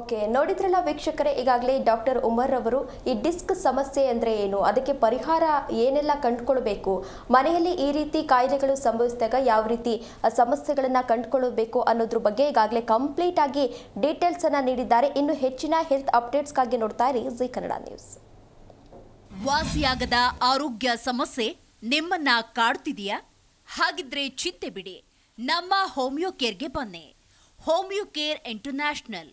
ಓಕೆ, ನೋಡಿದ್ರಲ್ಲ ವೀಕ್ಷಕರೇ, ಈಗಾಗಲೇ ಡಾಕ್ಟರ್ ಉಮರ್ ಅವರು ಈ ಡಿಸ್ಕ್ ಸಮಸ್ಯೆ ಅಂದರೆ ಏನು? ಅದಕ್ಕೆ ಪರಿಹಾರ ಏನೆಲ್ಲ ಕಂಡುಕೊಳ್ಬೇಕು? ಮನೆಯಲ್ಲಿ ಈ ರೀತಿ ಕಾಯಿಲೆಗಳು ಸಂಭವಿಸಿದಾಗ ಯಾವ ರೀತಿ ಸಮಸ್ಯೆಗಳನ್ನು ಕಂಡುಕೊಳ್ಳಬೇಕು ಅನ್ನೋದ್ರ ಬಗ್ಗೆ ಈಗಾಗಲೇ ಕಂಪ್ಲೀಟ್ ಆಗಿ ಡೀಟೇಲ್ಸನ್ನು ನೀಡಿದ್ದಾರೆ. ಇನ್ನು ಹೆಚ್ಚಿನ ಹೆಲ್ತ್ ಅಪ್ಡೇಟ್ಸ್ಗಾಗಿ ನೋಡ್ತಾ ಇರಿ ಜಿ ಕನ್ನಡ ನ್ಯೂಸ್. ವಾಸಿಯಾಗದ ಆರೋಗ್ಯ ಸಮಸ್ಯೆ ನಿಮ್ಮನ್ನ ಕಾಡ್ತಿದೆಯಾ? ಹಾಗಿದ್ರೆ ಚಿಂತೆ ಬಿಡಿ. ನಮ್ಮ ಹೋಮಿಯೋ ಕೇರ್ಗೆ ಬನ್ನಿ. Homeo care international